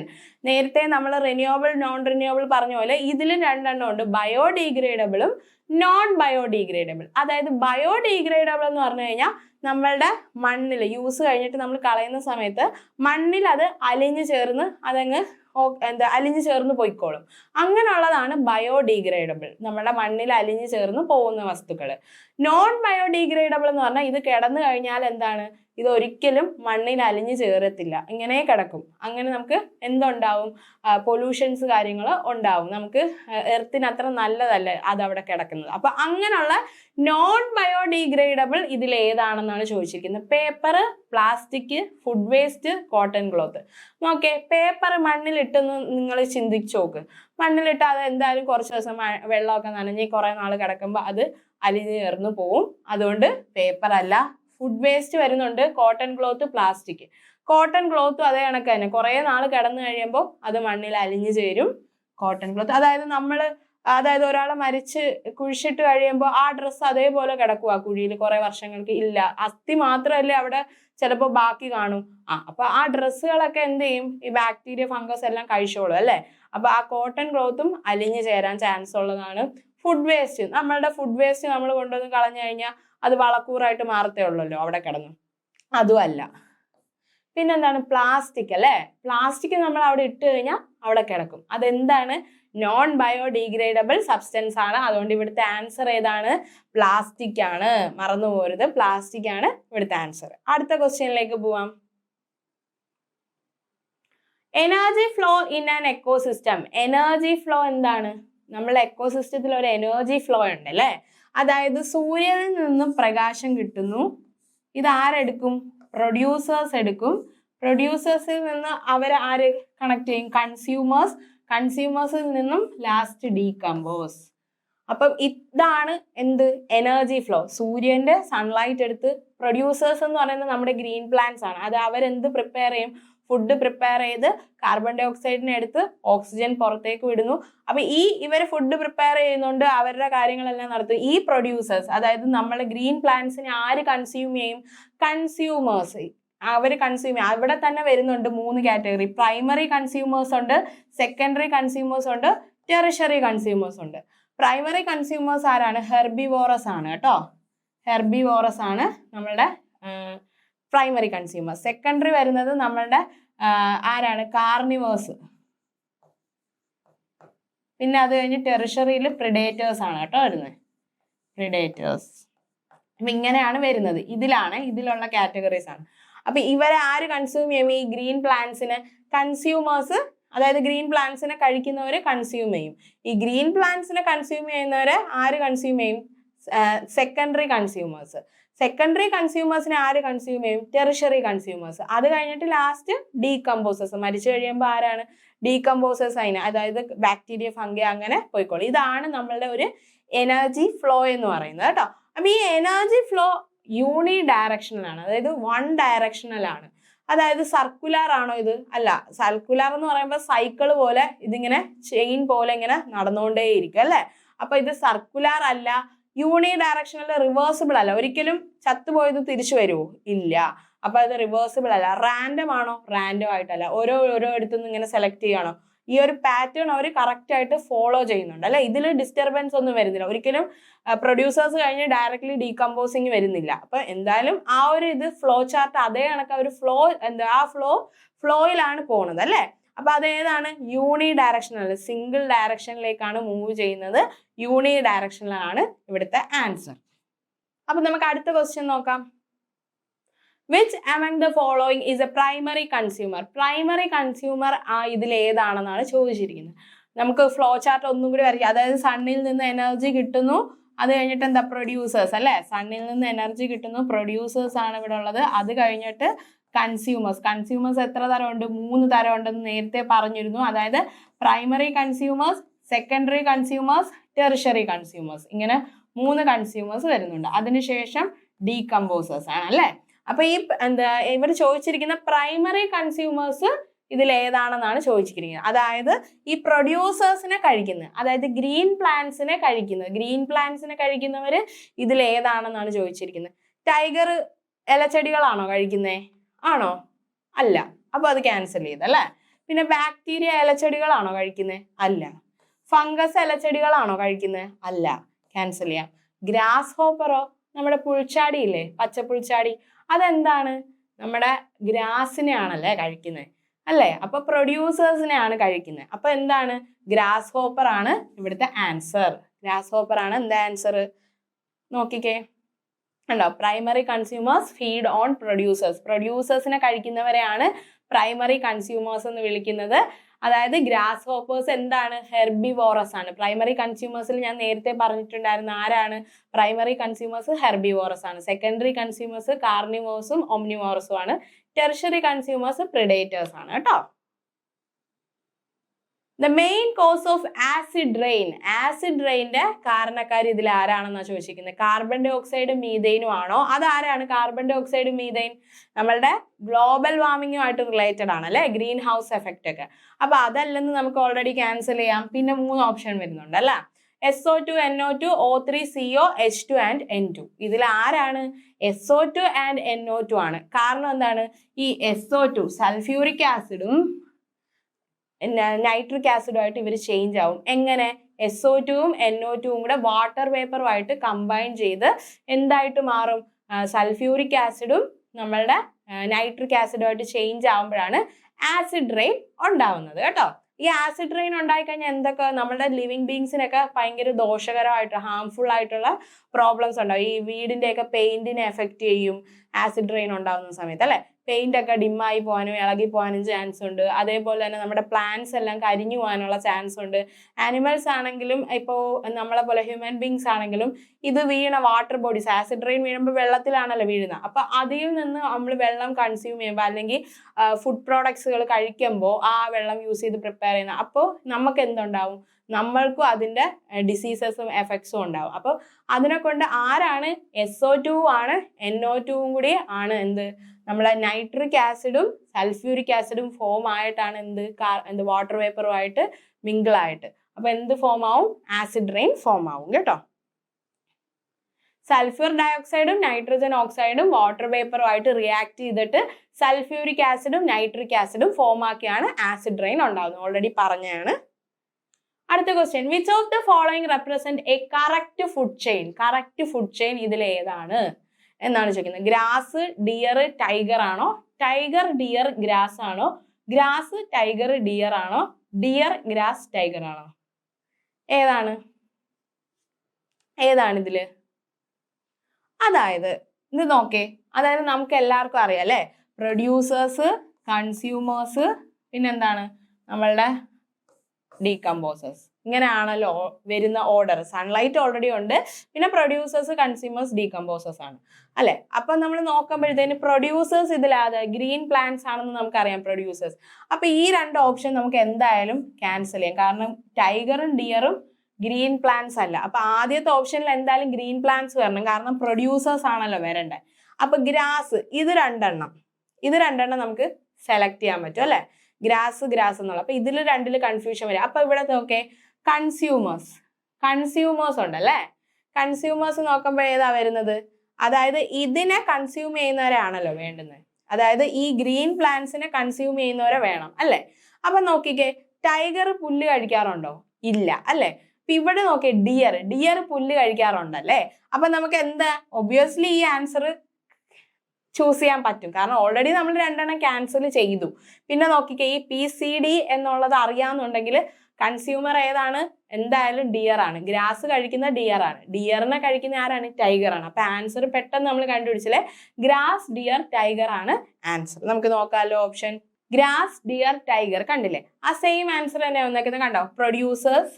നേരത്തെ നമ്മൾ റിന്യൂവബിൾ നോൺ റിന്യൂവബിൾ പറഞ്ഞ പോലെ ഇതിലും രണ്ടെണ്ണം ഉണ്ട്. ബയോഡിഗ്രേഡബിളും നോൺ ബയോഡിഗ്രേഡബിൾ അതായത് ബയോഡിഗ്രേഡബിൾ എന്ന് പറഞ്ഞു കഴിഞ്ഞാൽ നമ്മളുടെ മണ്ണിൽ യൂസ് കഴിഞ്ഞിട്ട് നമ്മൾ കളയുന്ന സമയത്ത് മണ്ണിൽ അത് അലിഞ്ഞു ചേർന്ന് അതങ്ങ് എന്താ അലിഞ്ഞു ചേർന്ന് പോയിക്കോളും. അങ്ങനെയുള്ളതാണ് ബയോഡിഗ്രേഡബിൾ നമ്മുടെ മണ്ണിൽ അലിഞ്ഞു ചേർന്ന് പോകുന്ന വസ്തുക്കൾ നോൺ ബയോഡിഗ്രേഡബിൾ എന്ന് പറഞ്ഞാൽ ഇത് കിടന്നു കഴിഞ്ഞാൽ എന്താണ്? ഇത് ഒരിക്കലും മണ്ണിൽ അലിഞ്ഞു ചേരത്തില്ല. ഇങ്ങനെ കിടക്കും. അങ്ങനെ നമുക്ക് എന്തുണ്ടാവും? പൊല്യൂഷൻസ് കാര്യങ്ങൾ ഉണ്ടാവും. നമുക്ക് എർത്തിന് അത്ര നല്ലതല്ല അതവിടെ കിടക്കുന്നത്. അപ്പം അങ്ങനെയുള്ള നോൺ ബയോഡിഗ്രേഡബിൾ ഇതിൽ ഏതാണെന്നാണ് ചോദിച്ചിരിക്കുന്നത്? Paper plastic food waste cotton cloth okay paper മണ്ണിലിട്ടെന്ന് നിങ്ങൾ ചിന്തിച്ചു നോക്ക്. മണ്ണിലിട്ട് അത് എന്തായാലും കുറച്ച് ദിവസം വെള്ളമൊക്കെ നനഞ്ഞ് കുറേ നാൾ കിടക്കുമ്പോൾ അത് അലിഞ്ഞു ചേർന്ന് പോവും. അതുകൊണ്ട് പേപ്പർ അല്ല ഫുഡ് വേസ്റ്റ് വരുന്നുണ്ട് കോട്ടൺ ക്ലോത്ത് പ്ലാസ്റ്റിക് കോട്ടൺ ക്ലോത്തും അതേ കണക്ക് തന്നെ. കുറേ നാൾ കിടന്നു കഴിയുമ്പോൾ അത് മണ്ണിൽ അലിഞ്ഞു ചേരും കോട്ടൺ ക്ലോത്ത് അതായത് നമ്മൾ അതായത് ഒരാളെ മരിച്ച് കുഴിച്ചിട്ട് കഴിയുമ്പോൾ ആ ഡ്രസ്സ് അതേപോലെ കിടക്കുക കുഴിയിൽ കുറെ വർഷങ്ങൾക്ക് ഇല്ല. അസ്ഥി മാത്രമല്ലേ അവിടെ ചിലപ്പോൾ ബാക്കി കാണും. ആ അപ്പൊ ആ ഡ്രസ്സുകളൊക്കെ എന്ത് ചെയ്യും? ഈ ബാക്ടീരിയ ഫംഗസ് എല്ലാം കഴിച്ചോളും അല്ലേ? അപ്പൊ ആ കോട്ടൺ ക്ലോത്തും അലിഞ്ഞു ചേരാൻ ചാൻസ് ഉള്ളതാണ് ഫുഡ് വേസ്റ്റ് നമ്മളുടെ ഫുഡ് വേസ്റ്റ് നമ്മൾ കൊണ്ടുവന്ന് കളഞ്ഞു കഴിഞ്ഞാൽ അത് വളക്കൂറായിട്ട് മാറത്തേ ഉള്ളല്ലോ അവിടെ കിടന്ന്. അതും അല്ല പിന്നെന്താണ്? പ്ലാസ്റ്റിക് അല്ലേ? പ്ലാസ്റ്റിക് നമ്മൾ അവിടെ ഇട്ട് കഴിഞ്ഞാൽ അവിടെ കിടക്കും. അതെന്താണ്? നോൺ ബയോഡീഗ്രേഡബിൾ സബ്സ്റ്റൻസ് ആണ്. അതുകൊണ്ട് ഇവിടുത്തെ ആൻസർ ഏതാണ്? പ്ലാസ്റ്റിക് ആണ്. മറന്നു പോരുത്. പ്ലാസ്റ്റിക് ആണ് ഇവിടുത്തെ ആൻസർ അടുത്ത ക്വസ്റ്റ്യനിലേക്ക് പോവാം. Energy flow in an ecosystem energy flow എന്താണ്? നമ്മൾ എക്കോസിസ്റ്റത്തിൽ ഒരു എനർജി ഫ്ലോ ഉണ്ട് അല്ലേ? അതായത് സൂര്യനിൽ നിന്നും പ്രകാശം കിട്ടുന്നു. ഇത് ആരെടുക്കും? പ്രൊഡ്യൂസേഴ്സ് എടുക്കും. പ്രൊഡ്യൂസേഴ്സിൽ നിന്ന് അവർ ആര് കണക്ട് ചെയ്യും? കൺസ്യൂമേഴ്സ് കൺസ്യൂമേഴ്സിൽ നിന്നും ലാസ്റ്റ് ഡീകമ്പോസ് അപ്പം ഇതാണ് എന്ത്? എനർജി ഫ്ലോ സൂര്യന്റെ സൺലൈറ്റ് എടുത്ത് പ്രൊഡ്യൂസേഴ്സ് എന്ന് പറയുന്നത് നമ്മുടെ ഗ്രീൻ പ്ലാന്റ്സ് ആണ്. അത് അവരെന്ത് പ്രിപ്പയർ ചെയ്യും? ഫുഡ് പ്രിപ്പയർ ചെയ്ത് കാർബൺ ഡൈ ഓക്സൈഡിനെ എടുത്ത് ഓക്സിജൻ പുറത്തേക്ക് വിടുന്നു. അപ്പൊ ഈ ഇവർ ഫുഡ് പ്രിപ്പയർ ചെയ്യുന്നുണ്ട് അവരുടെ കാര്യങ്ങളെല്ലാം നടത്തും. ഈ പ്രൊഡ്യൂസേഴ്സ് അതായത് നമ്മളെ ഗ്രീൻ പ്ലാന്റ്സിനെ ആര് കൺസ്യൂം ചെയ്യും? കൺസ്യൂമേഴ്സ് അവർ കൺസ്യൂം ചെയ്യും. അവിടെ തന്നെ വരുന്നുണ്ട് മൂന്ന് കാറ്റഗറി പ്രൈമറി കൺസ്യൂമേഴ്സ് ഉണ്ട് സെക്കൻഡറി കൺസ്യൂമേഴ്സ് ഉണ്ട് ടെറിഷറി കൺസ്യൂമേഴ്സ് ഉണ്ട്. പ്രൈമറി കൺസ്യൂമേഴ്സ് ആരാണ്? ഹെർബിവോറസ് ആണ് കേട്ടോ. ഹെർബിവോറസ് ആണ് നമ്മളുടെ പ്രൈമറി കൺസ്യൂമേഴ്സ് സെക്കൻഡറി വരുന്നത് നമ്മളുടെ ആരാണ്? കാർണിവേഴ്സ്. പിന്നെ അത് കഴിഞ്ഞ് ടെറിഷറിയിൽ പ്രിഡേറ്റേഴ്സ് ആണ് കേട്ടോ വരുന്നത് പ്രിഡേറ്റേഴ്സ് അപ്പം ഇങ്ങനെയാണ് വരുന്നത്. ഇതിലാണ് ഇതിലുള്ള കാറ്റഗറീസ് ആണ്. അപ്പം ഇവരെ ആര് കൺസ്യൂം ചെയ്യും? ഈ ഗ്രീൻ പ്ലാന്റ്സിന് കൺസ്യൂമേഴ്സ് അതായത് ഗ്രീൻ പ്ലാന്റ്സിനെ കഴിക്കുന്നവർ കൺസ്യൂം ചെയ്യും. ഈ ഗ്രീൻ പ്ലാന്റ്സിനെ കൺസ്യൂം ചെയ്യുന്നവരെ ആര് കൺസ്യൂം ചെയ്യും? സെക്കൻഡറി കൺസ്യൂമേഴ്സ് സെക്കൻഡറി കൺസ്യൂമേഴ്സിനെ ആര് കൺസ്യൂം ചെയ്യും? ടെറിഷറി കൺസ്യൂമേഴ്സ് അത് കഴിഞ്ഞിട്ട് ലാസ്റ്റ് ഡീകമ്പോസേഴ്സ് മരിച്ചു കഴിയുമ്പോൾ ആരാണ്? ഡീകമ്പോസേഴ്സ് അതിന് അതായത് ബാക്ടീരിയ ഫംഗി അങ്ങനെ പോയിക്കോളും. ഇതാണ് നമ്മളുടെ ഒരു എനർജി ഫ്ലോ എന്ന് പറയുന്നത് കേട്ടോ. അപ്പൊ ഈ എനർജി ഫ്ലോ യൂണി ഡയറക്ഷണലാണ് അതായത് വൺ ഡയറക്ഷണലാണ് അതായത് സർക്കുലാർ ആണോ ഇത്? അല്ല സർക്കുലാർ എന്ന് പറയുമ്പോൾ സൈക്കിൾ പോലെ ഇതിങ്ങനെ ചെയിൻ പോലെ ഇങ്ങനെ നടന്നുകൊണ്ടേയിരിക്കും അല്ലേ? അപ്പൊ ഇത് സർക്കുലാർ അല്ല യൂണി ഡയറക്ഷനിൽ റിവേഴ്സിബിൾ അല്ല. ഒരിക്കലും ചത്തുപോയത് തിരിച്ചു വരുമോ ഇല്ല. അപ്പൊ അത് റിവേഴ്സിബിൾ അല്ല. റാൻഡം ആണോ? റാൻഡം ആയിട്ടല്ല. ഓരോ ഓരോ അടുത്തുനിന്ന് ഇങ്ങനെ സെലക്ട് ചെയ്യണോ ഈ ഒരു പാറ്റേൺ അവർ കറക്റ്റ് ആയിട്ട് ഫോളോ ചെയ്യുന്നുണ്ട്. അല്ലെ? ഇതിൽ ഡിസ്റ്റർബൻസ് ഒന്നും വരുന്നില്ല. ഒരിക്കലും പ്രൊഡ്യൂസേഴ്സ് കഴിഞ്ഞ് ഡയറക്ട്ലി ഡീകമ്പോസിങ് വരുന്നില്ല. അപ്പൊ എന്തായാലും ആ ഒരു ഇത് ഫ്ലോ ചാർട്ട് അതേ കണക്ക് ഒരു ഫ്ലോ എന്താ ആ ഫ്ലോ ഫ്ലോയിലാണ് പോണത്. അല്ലേ? അപ്പൊ അതേതാണ് യൂണി ഡയറക്ഷനിൽ സിംഗിൾ ഡയറക്ഷനിലേക്കാണ് മൂവ് ചെയ്യുന്നത്. യൂണി ഡയറക്ഷനിലാണ് ഇവിടുത്തെ ആൻസർ അപ്പൊ നമുക്ക് അടുത്ത ക്വസ്റ്റ്യൻ നോക്കാം. Which among the following is a primary consumer primary consumer ആ ഇതിൽ ഏതാണെന്നാണ് ചോദിച്ചിരിക്കുന്നത്. നമുക്ക് ഫ്ലോ ചാർട്ട് ഒന്നും കൂടി വരയ്ക്കാം. അതായത് സണ്ണിൽ നിന്ന് എനർജി കിട്ടുന്നു അത് കഴിഞ്ഞിട്ട് എന്താ? പ്രൊഡ്യൂസേഴ്സ് അല്ലേ? സണ്ണിൽ നിന്ന് എനർജി കിട്ടുന്നു പ്രൊഡ്യൂസേഴ്സ് ആണ് ഇവിടെ ഉള്ളത്. അത് കഴിഞ്ഞിട്ട് കൺസ്യൂമേഴ്സ് കൺസ്യൂമേഴ്സ് എത്ര തരമുണ്ട്? മൂന്ന് തരം ഉണ്ടെന്ന് നേരത്തെ പറഞ്ഞിരുന്നു. അതായത് primary consumers secondary consumers tertiary consumers ഇങ്ങനെ മൂന്ന് കൺസ്യൂമേഴ്സ് വരുന്നുണ്ട്. അതിനുശേഷം ഡീകമ്പോസേഴ്സ് ആണ് അല്ലേ? അപ്പൊ ഈ എന്താ ഇവർ ചോദിച്ചിരിക്കുന്ന പ്രൈമറി കൺസ്യൂമേഴ്സ് ഇതിൽ ഏതാണെന്നാണ് ചോദിച്ചിരിക്കുന്നത്. അതായത് ഈ പ്രൊഡ്യൂസേഴ്സിനെ കഴിക്കുന്നത് അതായത് ഗ്രീൻ പ്ലാന്റ്സിനെ കഴിക്കുന്നത്. ഗ്രീൻ പ്ലാന്റ്സിനെ കഴിക്കുന്നവർ ഇതിൽ ഏതാണെന്നാണ് ചോദിച്ചിരിക്കുന്നത്. ടൈഗർ ഇലച്ചെടികളാണോ കഴിക്കുന്നേ? ആണോ? അല്ല. അപ്പൊ അത് ക്യാൻസൽ ചെയ്തല്ലേ പിന്നെ ബാക്ടീരിയ ഇലച്ചെടികളാണോ കഴിക്കുന്നത് അല്ല. ഫംഗസ് ഇലച്ചെടികളാണോ കഴിക്കുന്നത് അല്ല ക്യാൻസൽ ചെയ്യാം. ഗ്രാസ് ഹോപ്പറോ നമ്മുടെ പുഴിച്ചാടി ഇല്ലേ പച്ചപ്പുൽച്ചാടി. അതെന്താണ്? നമ്മുടെ ഗ്രാസിനെ ആണല്ലേ കഴിക്കുന്നത് അല്ലേ? അപ്പൊ പ്രൊഡ്യൂസേഴ്സിനെയാണ് കഴിക്കുന്നത് അപ്പൊ എന്താണ്? ഗ്രാസ് ഹോപ്പർ ആണ് ഇവിടുത്തെ ആൻസർ. ഗ്രാസ് ഹോപ്പർ ആണ് എന്താ ആൻസർ? നോക്കിക്കേ. ഉണ്ടോ primary consumers feed on producers. പ്രൊഡ്യൂസേഴ്സിനെ കഴിക്കുന്നവരെയാണ് പ്രൈമറി കൺസ്യൂമേഴ്സ് എന്ന് വിളിക്കുന്നത്. അതായത് ഗ്രാസ് ഹോപ്പേഴ്സ് എന്താണ്? ഹെർബി വോറസ് ആണ് പ്രൈമറി കൺസ്യൂമേഴ്സിൽ ഞാൻ നേരത്തെ പറഞ്ഞിട്ടുണ്ടായിരുന്ന ആരാണ്? പ്രൈമറി കൺസ്യൂമേഴ്സ് ഹെർബി വോറസ് ആണ് സെക്കൻഡറി കൺസ്യൂമേഴ്സ് കാർണിവോസും ഒംനിവോറസും ആണ്. ടെർഷറി കൺസ്യൂമേഴ്സ് പ്രിഡേറ്റേഴ്സ് ആണ് കേട്ടോ? The main cause of acid rain acid റെയിന്റെ കാരണക്കാർ ഇതിൽ ആരാണെന്നാണ് ചോദിച്ചിരിക്കുന്നത്? കാർബൺ ഡൈ ഓക്സൈഡും മീതെയിനും ആണോ? അതാരാണ് കാർബൺ ഡൈ ഓക്സൈഡും മീതെയിൻ നമ്മളുടെ ഗ്ലോബൽ വാർമിങ്ങുമായിട്ട് റിലേറ്റഡ് ആണ് അല്ലേ? ഗ്രീൻ ഹൗസ് എഫക്റ്റ് ഒക്കെ. അപ്പൊ അതല്ലെന്ന് നമുക്ക് ഓൾറെഡി ക്യാൻസൽ ചെയ്യാം. പിന്നെ മൂന്ന് ഓപ്ഷൻ വരുന്നുണ്ട് അല്ലേ? S O two N O two O three C O H two and N two ഇതിൽ ആരാണ്? S O two and N O two ആണ്. കാരണം എന്താണ്? ഈ എസ് ഒ ടു സൾഫ്യൂറിക് ആസിഡും നൈട്രിക് ആസിഡുമായിട്ട് ഇവർ ചേഞ്ച് ആവും. എങ്ങനെ? എസ് ഒ ടുവും എൻ ഒ ടുവും കൂടെ വാട്ടർ വേപ്പറുമായിട്ട് കമ്പൈൻ ചെയ്ത് എന്തായിട്ട് മാറും? സൾഫ്യൂറിക് ആസിഡും നമ്മളുടെ നൈട്രിക് ആസിഡുമായിട്ട് ചേഞ്ച് ആവുമ്പോഴാണ് ആസിഡ് റെയിൻ ഉണ്ടാവുന്നത് കേട്ടോ. ഈ ആസിഡ് റെയിൻ ഉണ്ടായിക്കഴിഞ്ഞാൽ എന്തൊക്കെ? നമ്മുടെ ലിവിങ് ബീങ്സിനൊക്കെ ഭയങ്കര ദോഷകരമായിട്ട് ഹാംഫുൾ ആയിട്ടുള്ള പ്രോബ്ലംസ് ഉണ്ടാവും. ഈ വീടിന്റെയൊക്കെ പെയിന്റിനെ എഫക്റ്റ് ചെയ്യും. ആസിഡ് റെയിൻ ഉണ്ടാകുന്ന സമയത്ത് അല്ലേ? പെയിന്റ് ഒക്കെ ഡിമ്മായി പോകാനും ഇളകി പോകാനും ചാൻസ് ഉണ്ട്. അതേപോലെ തന്നെ നമ്മുടെ പ്ലാന്റ്സ് എല്ലാം കരിഞ്ഞു പോകാനുള്ള ചാൻസ് ഉണ്ട്. ആനിമൽസ് ആണെങ്കിലും ഇപ്പോൾ നമ്മളെ പോലെ ഹ്യൂമൻ ബീങ്സ് ആണെങ്കിലും ഇത് വീണ വാട്ടർ ബോഡീസ് ആസിഡ് റെയിൻ വീഴുമ്പോൾ വെള്ളത്തിലാണല്ലോ വീഴുന്നത് അപ്പോൾ അതിൽ നിന്ന് നമ്മൾ വെള്ളം കൺസ്യൂം ചെയ്യുമ്പോൾ അല്ലെങ്കിൽ ഫുഡ് പ്രോഡക്ട്സുകൾ കഴിക്കുമ്പോൾ ആ വെള്ളം യൂസ് ചെയ്ത് പ്രിപ്പയർ ചെയ്യുന്ന. അപ്പോൾ നമുക്ക് എന്തുണ്ടാവും? നമ്മൾക്കും അതിന്റെ ഡിസീസസും എഫക്ട്സും ഉണ്ടാവും. അപ്പോൾ അതിനെ കൊണ്ട് ആരാണ്? എസ് ഒ ടു ആണ് എൻ ഒ ടുവും കൂടി ആണ് എന്ത്? നമ്മളെ നൈട്രിക് ആസിഡും സൾഫ്യൂരിക് ആസിഡും ഫോം ആയിട്ടാണ് എന്ത് കാർ എന്ത് വാട്ടർ വേപ്പറുമായിട്ട് മിങ്കിൾ ആയിട്ട് അപ്പൊ എന്ത് ഫോം ആവും? ആസിഡ് റെയിൻ ഫോം ആവും കേട്ടോ. സൾഫ്യൂർ ഡയോക്സൈഡും നൈട്രജൻ ഓക്സൈഡും വാട്ടർ വേപ്പറും ആയിട്ട് റിയാക്ട് ചെയ്തിട്ട് സൾഫ്യൂരിക് ആസിഡും നൈട്രിക് ആസിഡും ഫോം ആക്കിയാണ് ആസിഡ് റെയിൻ ഉണ്ടാകുന്നത് ഓൾറെഡി പറഞ്ഞാണ് അടുത്ത question which of the following represent a correct food chain correct food chain ഇതിൽ ഏതാണ് എന്നാണ് ചോദിക്കുന്നത്. ഗ്രാസ് ഡിയർ ടൈഗർ ആണോ? ടൈഗർ ഡിയർ ഗ്രാസ് ആണോ? ഗ്രാസ് ടൈഗർ ഡിയർ ആണോ? ഡിയർ ഗ്രാസ് ടൈഗർ ആണോ? ഏതാണ്? ഏതാണ് ഇതിൽ? അതായത് ഇത് നോക്കേ. അതായത് നമുക്ക് എല്ലാവർക്കും അറിയാം അല്ലേ? പ്രൊഡ്യൂസേഴ്സ് കൺസ്യൂമേഴ്സ് പിന്നെന്താണ്? നമ്മളുടെ ഡീകമ്പോസേഴ്സ് ഇങ്ങനെയാണല്ലോ വരുന്ന ഓർഡർ സൺലൈറ്റ് ഓൾറെഡി ഉണ്ട്. പിന്നെ പ്രൊഡ്യൂസേഴ്സ് കൺസ്യൂമേഴ്സ് ഡീകമ്പോസേഴ്സ് ആണ്. അല്ലെ? അപ്പൊ നമ്മൾ നോക്കുമ്പോഴത്തേന് പ്രൊഡ്യൂസേഴ്സ് ഇതിലാതെ ഗ്രീൻ പ്ലാന്റ്സ് ആണെന്ന് നമുക്കറിയാം പ്രൊഡ്യൂസേഴ്സ് അപ്പൊ ഈ രണ്ട് ഓപ്ഷൻ നമുക്ക് എന്തായാലും ക്യാൻസൽ ചെയ്യാം. കാരണം ടൈഗറും ഡിയറും ഗ്രീൻ പ്ലാന്റ്സ് അല്ല. അപ്പൊ ആദ്യത്തെ ഓപ്ഷനിൽ എന്തായാലും ഗ്രീൻ പ്ലാന്റ്സ് വരണം. കാരണം പ്രൊഡ്യൂസേഴ്സ് ആണല്ലോ വരണ്ടേ. അപ്പൊ ഗ്രാസ് ഇത് രണ്ടെണ്ണം. ഇത് രണ്ടെണ്ണം നമുക്ക് സെലക്ട് ചെയ്യാൻ പറ്റും അല്ലെ? ഗ്രാസ് ഗ്രാസ് എന്നുള്ള അപ്പൊ ഇതിൽ രണ്ടിൽ കൺഫ്യൂഷൻ വരും. അപ്പൊ ഇവിടെ നോക്കേ കൺസ്യൂമേഴ്സ് കൺസ്യൂമേഴ്സ് ഉണ്ടല്ലേ? കൺസ്യൂമേഴ്സ് നോക്കുമ്പോൾ ഏതാ വരുന്നത്? അതായത് ഇതിനെ കൺസ്യൂം ചെയ്യുന്നവരാണല്ലോ വേണ്ടുന്നത് അതായത് ഈ ഗ്രീൻ പ്ലാന്റ്സിനെ കൺസ്യൂം ചെയ്യുന്നവരെ വേണം അല്ലേ? അപ്പൊ നോക്കിക്കേ ടൈഗർ പുല്ല് കഴിക്കാറുണ്ടോ? ഇല്ല അല്ലേ? അപ്പൊ ഇവിടെ നോക്കിയേ ഡിയർ ഡിയർ പുല്ല് കഴിക്കാറുണ്ടല്ലേ? അപ്പൊ നമുക്ക് എന്താ? ഒബിയസ്ലി ഈ ആൻസർ ചൂസ് ചെയ്യാൻ പറ്റും. കാരണം ഓൾറെഡി നമ്മൾ രണ്ടെണ്ണം ക്യാൻസൽ ചെയ്തു. പിന്നെ നോക്കിക്കേ ഈ പി സി ഡി എന്നുള്ളത് അറിയാമെന്നുണ്ടെങ്കിൽ കൺസ്യൂമർ ഏതാണ്? എന്തായാലും ഡിയർ ആണ്. ഗ്രാസ് കഴിക്കുന്ന ഡിയർ ആണ്. ഡിയറിനെ കഴിക്കുന്ന ആരാണ്? ടൈഗർ ആണ്. അപ്പൊ ആൻസർ പെട്ടെന്ന് നമ്മൾ കണ്ടുപിടിച്ചില്ലേ? ഗ്രാസ് ഡിയർ ടൈഗർ ആണ് ആൻസർ നമുക്ക് നോക്കാമല്ലോ ഓപ്ഷൻ ഗ്രാസ് ഡിയർ ടൈഗർ കണ്ടില്ലേ? ആ സെയിം ആൻസർ തന്നെ വന്നേക്കുന്നത് കണ്ടോ? പ്രൊഡ്യൂസേഴ്സ്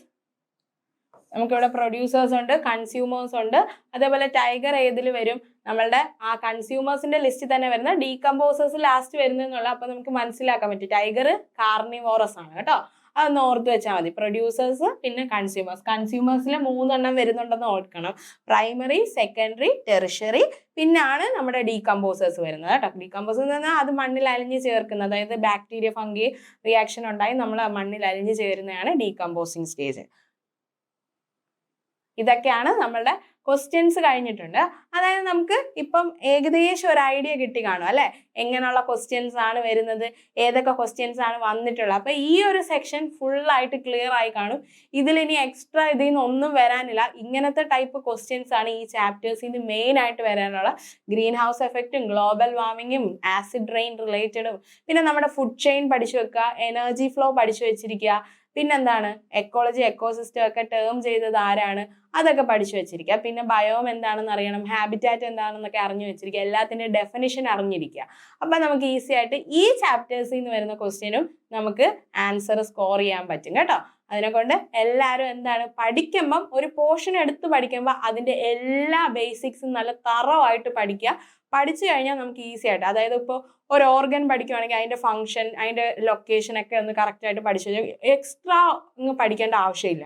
നമുക്കിവിടെ പ്രൊഡ്യൂസേഴ്സ് ഉണ്ട് കൺസ്യൂമേഴ്സ് ഉണ്ട്. അതേപോലെ ടൈഗർ ഏതിൽ വരും? നമ്മളുടെ ആ കൺസ്യൂമേഴ്സിന്റെ ലിസ്റ്റിൽ തന്നെ വരുന്ന ഡീകമ്പോസേഴ്സ് ലാസ്റ്റ് വരുന്നെന്നുള്ള അപ്പൊ നമുക്ക് മനസ്സിലാക്കാൻ പറ്റും. ടൈഗർ കാർണിവോറസ് ആണ് കേട്ടോ. അതൊന്ന് ഓർത്ത് വെച്ചാൽ മതി. പ്രൊഡ്യൂസേഴ്സ് പിന്നെ കൺസ്യൂമേഴ്സ് കൺസ്യൂമേഴ്സിൽ മൂന്നെണ്ണം വരുന്നുണ്ടെന്ന് ഓർക്കണം. പ്രൈമറി സെക്കൻഡറി ടെറിഷറി പിന്നാണ് നമ്മുടെ ഡീകമ്പോസേഴ്സ് വരുന്നത് കേട്ടോ. ഡീകമ്പോസേഴ്സ് എന്ന് പറഞ്ഞാൽ അത് മണ്ണിൽ അലിഞ്ഞ് ചേർക്കുന്നത്. അതായത് ബാക്ടീരിയ ഫംഗി റിയാക്ഷൻ ഉണ്ടായി നമ്മൾ മണ്ണിൽ അലിഞ്ഞ് ചേരുന്നതാണ് ഡീകമ്പോസിങ് സ്റ്റേജ് ഇതൊക്കെയാണ് നമ്മളുടെ ക്വസ്റ്റ്യൻസ് കഴിഞ്ഞിട്ടുണ്ട്. അതായത് നമുക്ക് ഇപ്പം ഏകദേശം ഒരു ഐഡിയ കിട്ടി കാണും അല്ലെ? എങ്ങനെയുള്ള ക്വസ്റ്റ്യൻസ് ആണ് വരുന്നത് ഏതൊക്കെ ക്വസ്റ്റ്യൻസ് ആണ് വന്നിട്ടുള്ളത്. അപ്പൊ ഈ ഒരു സെക്ഷൻ ഫുൾ ആയിട്ട് ക്ലിയർ ആയി കാണും. ഇതിലിനി എക്സ്ട്രാ ഇതിൽ നിന്ന് ഒന്നും വരാനില്ല. ഇങ്ങനത്തെ ടൈപ്പ് ക്വസ്റ്റ്യൻസ് ആണ് ഈ ചാപ്റ്റേഴ്സിൽ നിന്ന് മെയിൻ ആയിട്ട് വരാനുള്ള. ഗ്രീൻ ഹൗസ് എഫക്റ്റും ഗ്ലോബൽ വാർമിങ്ങും ആസിഡ് റെയിൻ റിലേറ്റഡും പിന്നെ നമ്മുടെ ഫുഡ് ചെയിൻ പഠിച്ചു വെക്കുക എനർജി ഫ്ലോ പഠിച്ചു വെച്ചിരിക്കുക. പിന്നെന്താണ്? എക്കോളജി എക്കോസിസ്റ്റം ഒക്കെ ടേം ചെയ്തത് ആരാണ്? അതൊക്കെ പഠിച്ചു വെച്ചിരിക്കുക പിന്നെ ബയോം എന്താണെന്ന് അറിയണം ഹാബിറ്റാറ്റ് എന്താണെന്നൊക്കെ അറിഞ്ഞു വെച്ചിരിക്കുക എല്ലാത്തിന്റെ ഡെഫിനിഷൻ അറിഞ്ഞിരിക്കുക അപ്പം നമുക്ക് ഈസി ആയിട്ട് ഈ ചാപ്റ്റേഴ്സിൽ നിന്ന് വരുന്ന ക്വസ്റ്റ്യനും നമുക്ക് ആൻസർ സ്കോർ ചെയ്യാൻ പറ്റും കേട്ടോ. അതിനെ കൊണ്ട് എല്ലാവരും എന്താണ്? പഠിക്കുമ്പം ഒരു പോർഷൻ എടുത്ത് പഠിക്കുമ്പോൾ അതിന്റെ എല്ലാ ബേസിക്സും നല്ല തറവായിട്ട് പഠിക്കുക പഠിച്ചു കഴിഞ്ഞാൽ നമുക്ക് ഈസി ആയിട്ട്. അതായത് ഇപ്പോൾ ഒരു ഓർഗൻ പഠിക്കുവാണെങ്കിൽ അതിന്റെ ഫങ്ഷൻ അതിന്റെ ലൊക്കേഷൻ ഒക്കെ ഒന്ന് കറക്റ്റായിട്ട് പഠിച്ചു എക്സ്ട്രാ ഒന്നും പഠിക്കേണ്ട ആവശ്യമില്ല.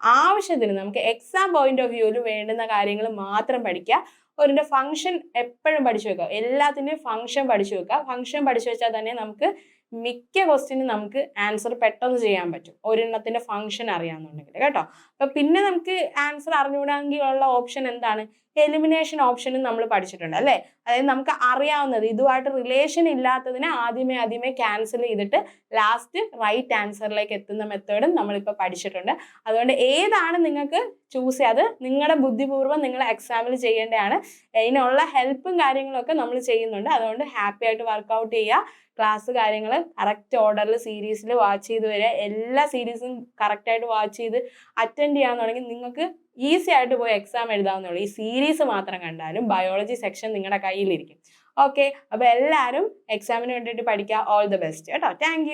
ആവശ്യത്തിന് നമുക്ക് എക്സാം പോയിന്റ് ഓഫ് വ്യൂവിൽ വേണ്ടുന്ന കാര്യങ്ങൾ മാത്രം പഠിക്കുക. ഒരിന്റെ ഫംഗ്ഷൻ എപ്പോഴും പഠിച്ചു വെക്കുക. എല്ലാത്തിന്റെയും ഫംഗ്ഷൻ പഠിച്ചു വെക്കുക. ഫംഗ്ഷൻ പഠിച്ചു വെച്ചാൽ തന്നെ നമുക്ക് മിക്ക ക്വസ്റ്റിനും നമുക്ക് ആൻസർ പെട്ടെന്ന് ചെയ്യാൻ പറ്റും. ഒരെണ്ണത്തിന്റെ ഫംഗ്ഷൻ അറിയാമെന്നുണ്ടെങ്കിൽ കേട്ടോ. അപ്പം പിന്നെ നമുക്ക് ആൻസർ അറിഞ്ഞുകൂടാമെങ്കിൽ ഉള്ള ഓപ്ഷൻ എന്താണ്? എലിമിനേഷൻ ഓപ്ഷനും നമ്മൾ പഠിച്ചിട്ടുണ്ട് അല്ലേ? അതായത് നമുക്ക് അറിയാവുന്നത് ഇതുമായിട്ട് റിലേഷൻ ഇല്ലാത്തതിനെ ആദ്യമേ ആദ്യമേ ക്യാൻസൽ ചെയ്തിട്ട് ലാസ്റ്റ് റൈറ്റ് ആൻസറിലേക്ക് എത്തുന്ന മെത്തേഡും നമ്മളിപ്പോൾ പഠിച്ചിട്ടുണ്ട്. അതുകൊണ്ട് ഏതാണ് നിങ്ങൾക്ക് ചൂസ് ചെയ്യാത് നിങ്ങളുടെ ബുദ്ധിപൂർവം നിങ്ങൾ എക്സാമിൽ ചെയ്യേണ്ടതാണ്. ഇതിനുള്ള ഹെൽപ്പും കാര്യങ്ങളൊക്കെ നമ്മൾ ചെയ്യുന്നുണ്ട്. അതുകൊണ്ട് ഹാപ്പി ആയിട്ട് വർക്കൗട്ട് ചെയ്യുക. ക്ലാസ് കാര്യങ്ങൾ കറക്റ്റ് ഓർഡറിൽ സീരീസിൽ വാച്ച് ചെയ്ത് വരിക. എല്ലാ സീരീസും കറക്റ്റായിട്ട് വാച്ച് ചെയ്ത് അറ്റൻഡ് ചെയ്യാന്നുണ്ടെങ്കിൽ നിങ്ങൾക്ക് ഈസി ആയിട്ട് പോയി എക്സാം എഴുതാവുന്നുള്ളൂ ഈ സീരീസ് മാത്രം കണ്ടാലും ബയോളജി സെക്ഷൻ നിങ്ങളുടെ കയ്യിലിരിക്കും. ഓക്കെ അപ്പോൾ എല്ലാവരും എക്സാമിന് വേണ്ടിയിട്ട് പഠിക്കുക ഓൾ ദി ബെസ്റ്റ് കേട്ടോ. താങ്ക്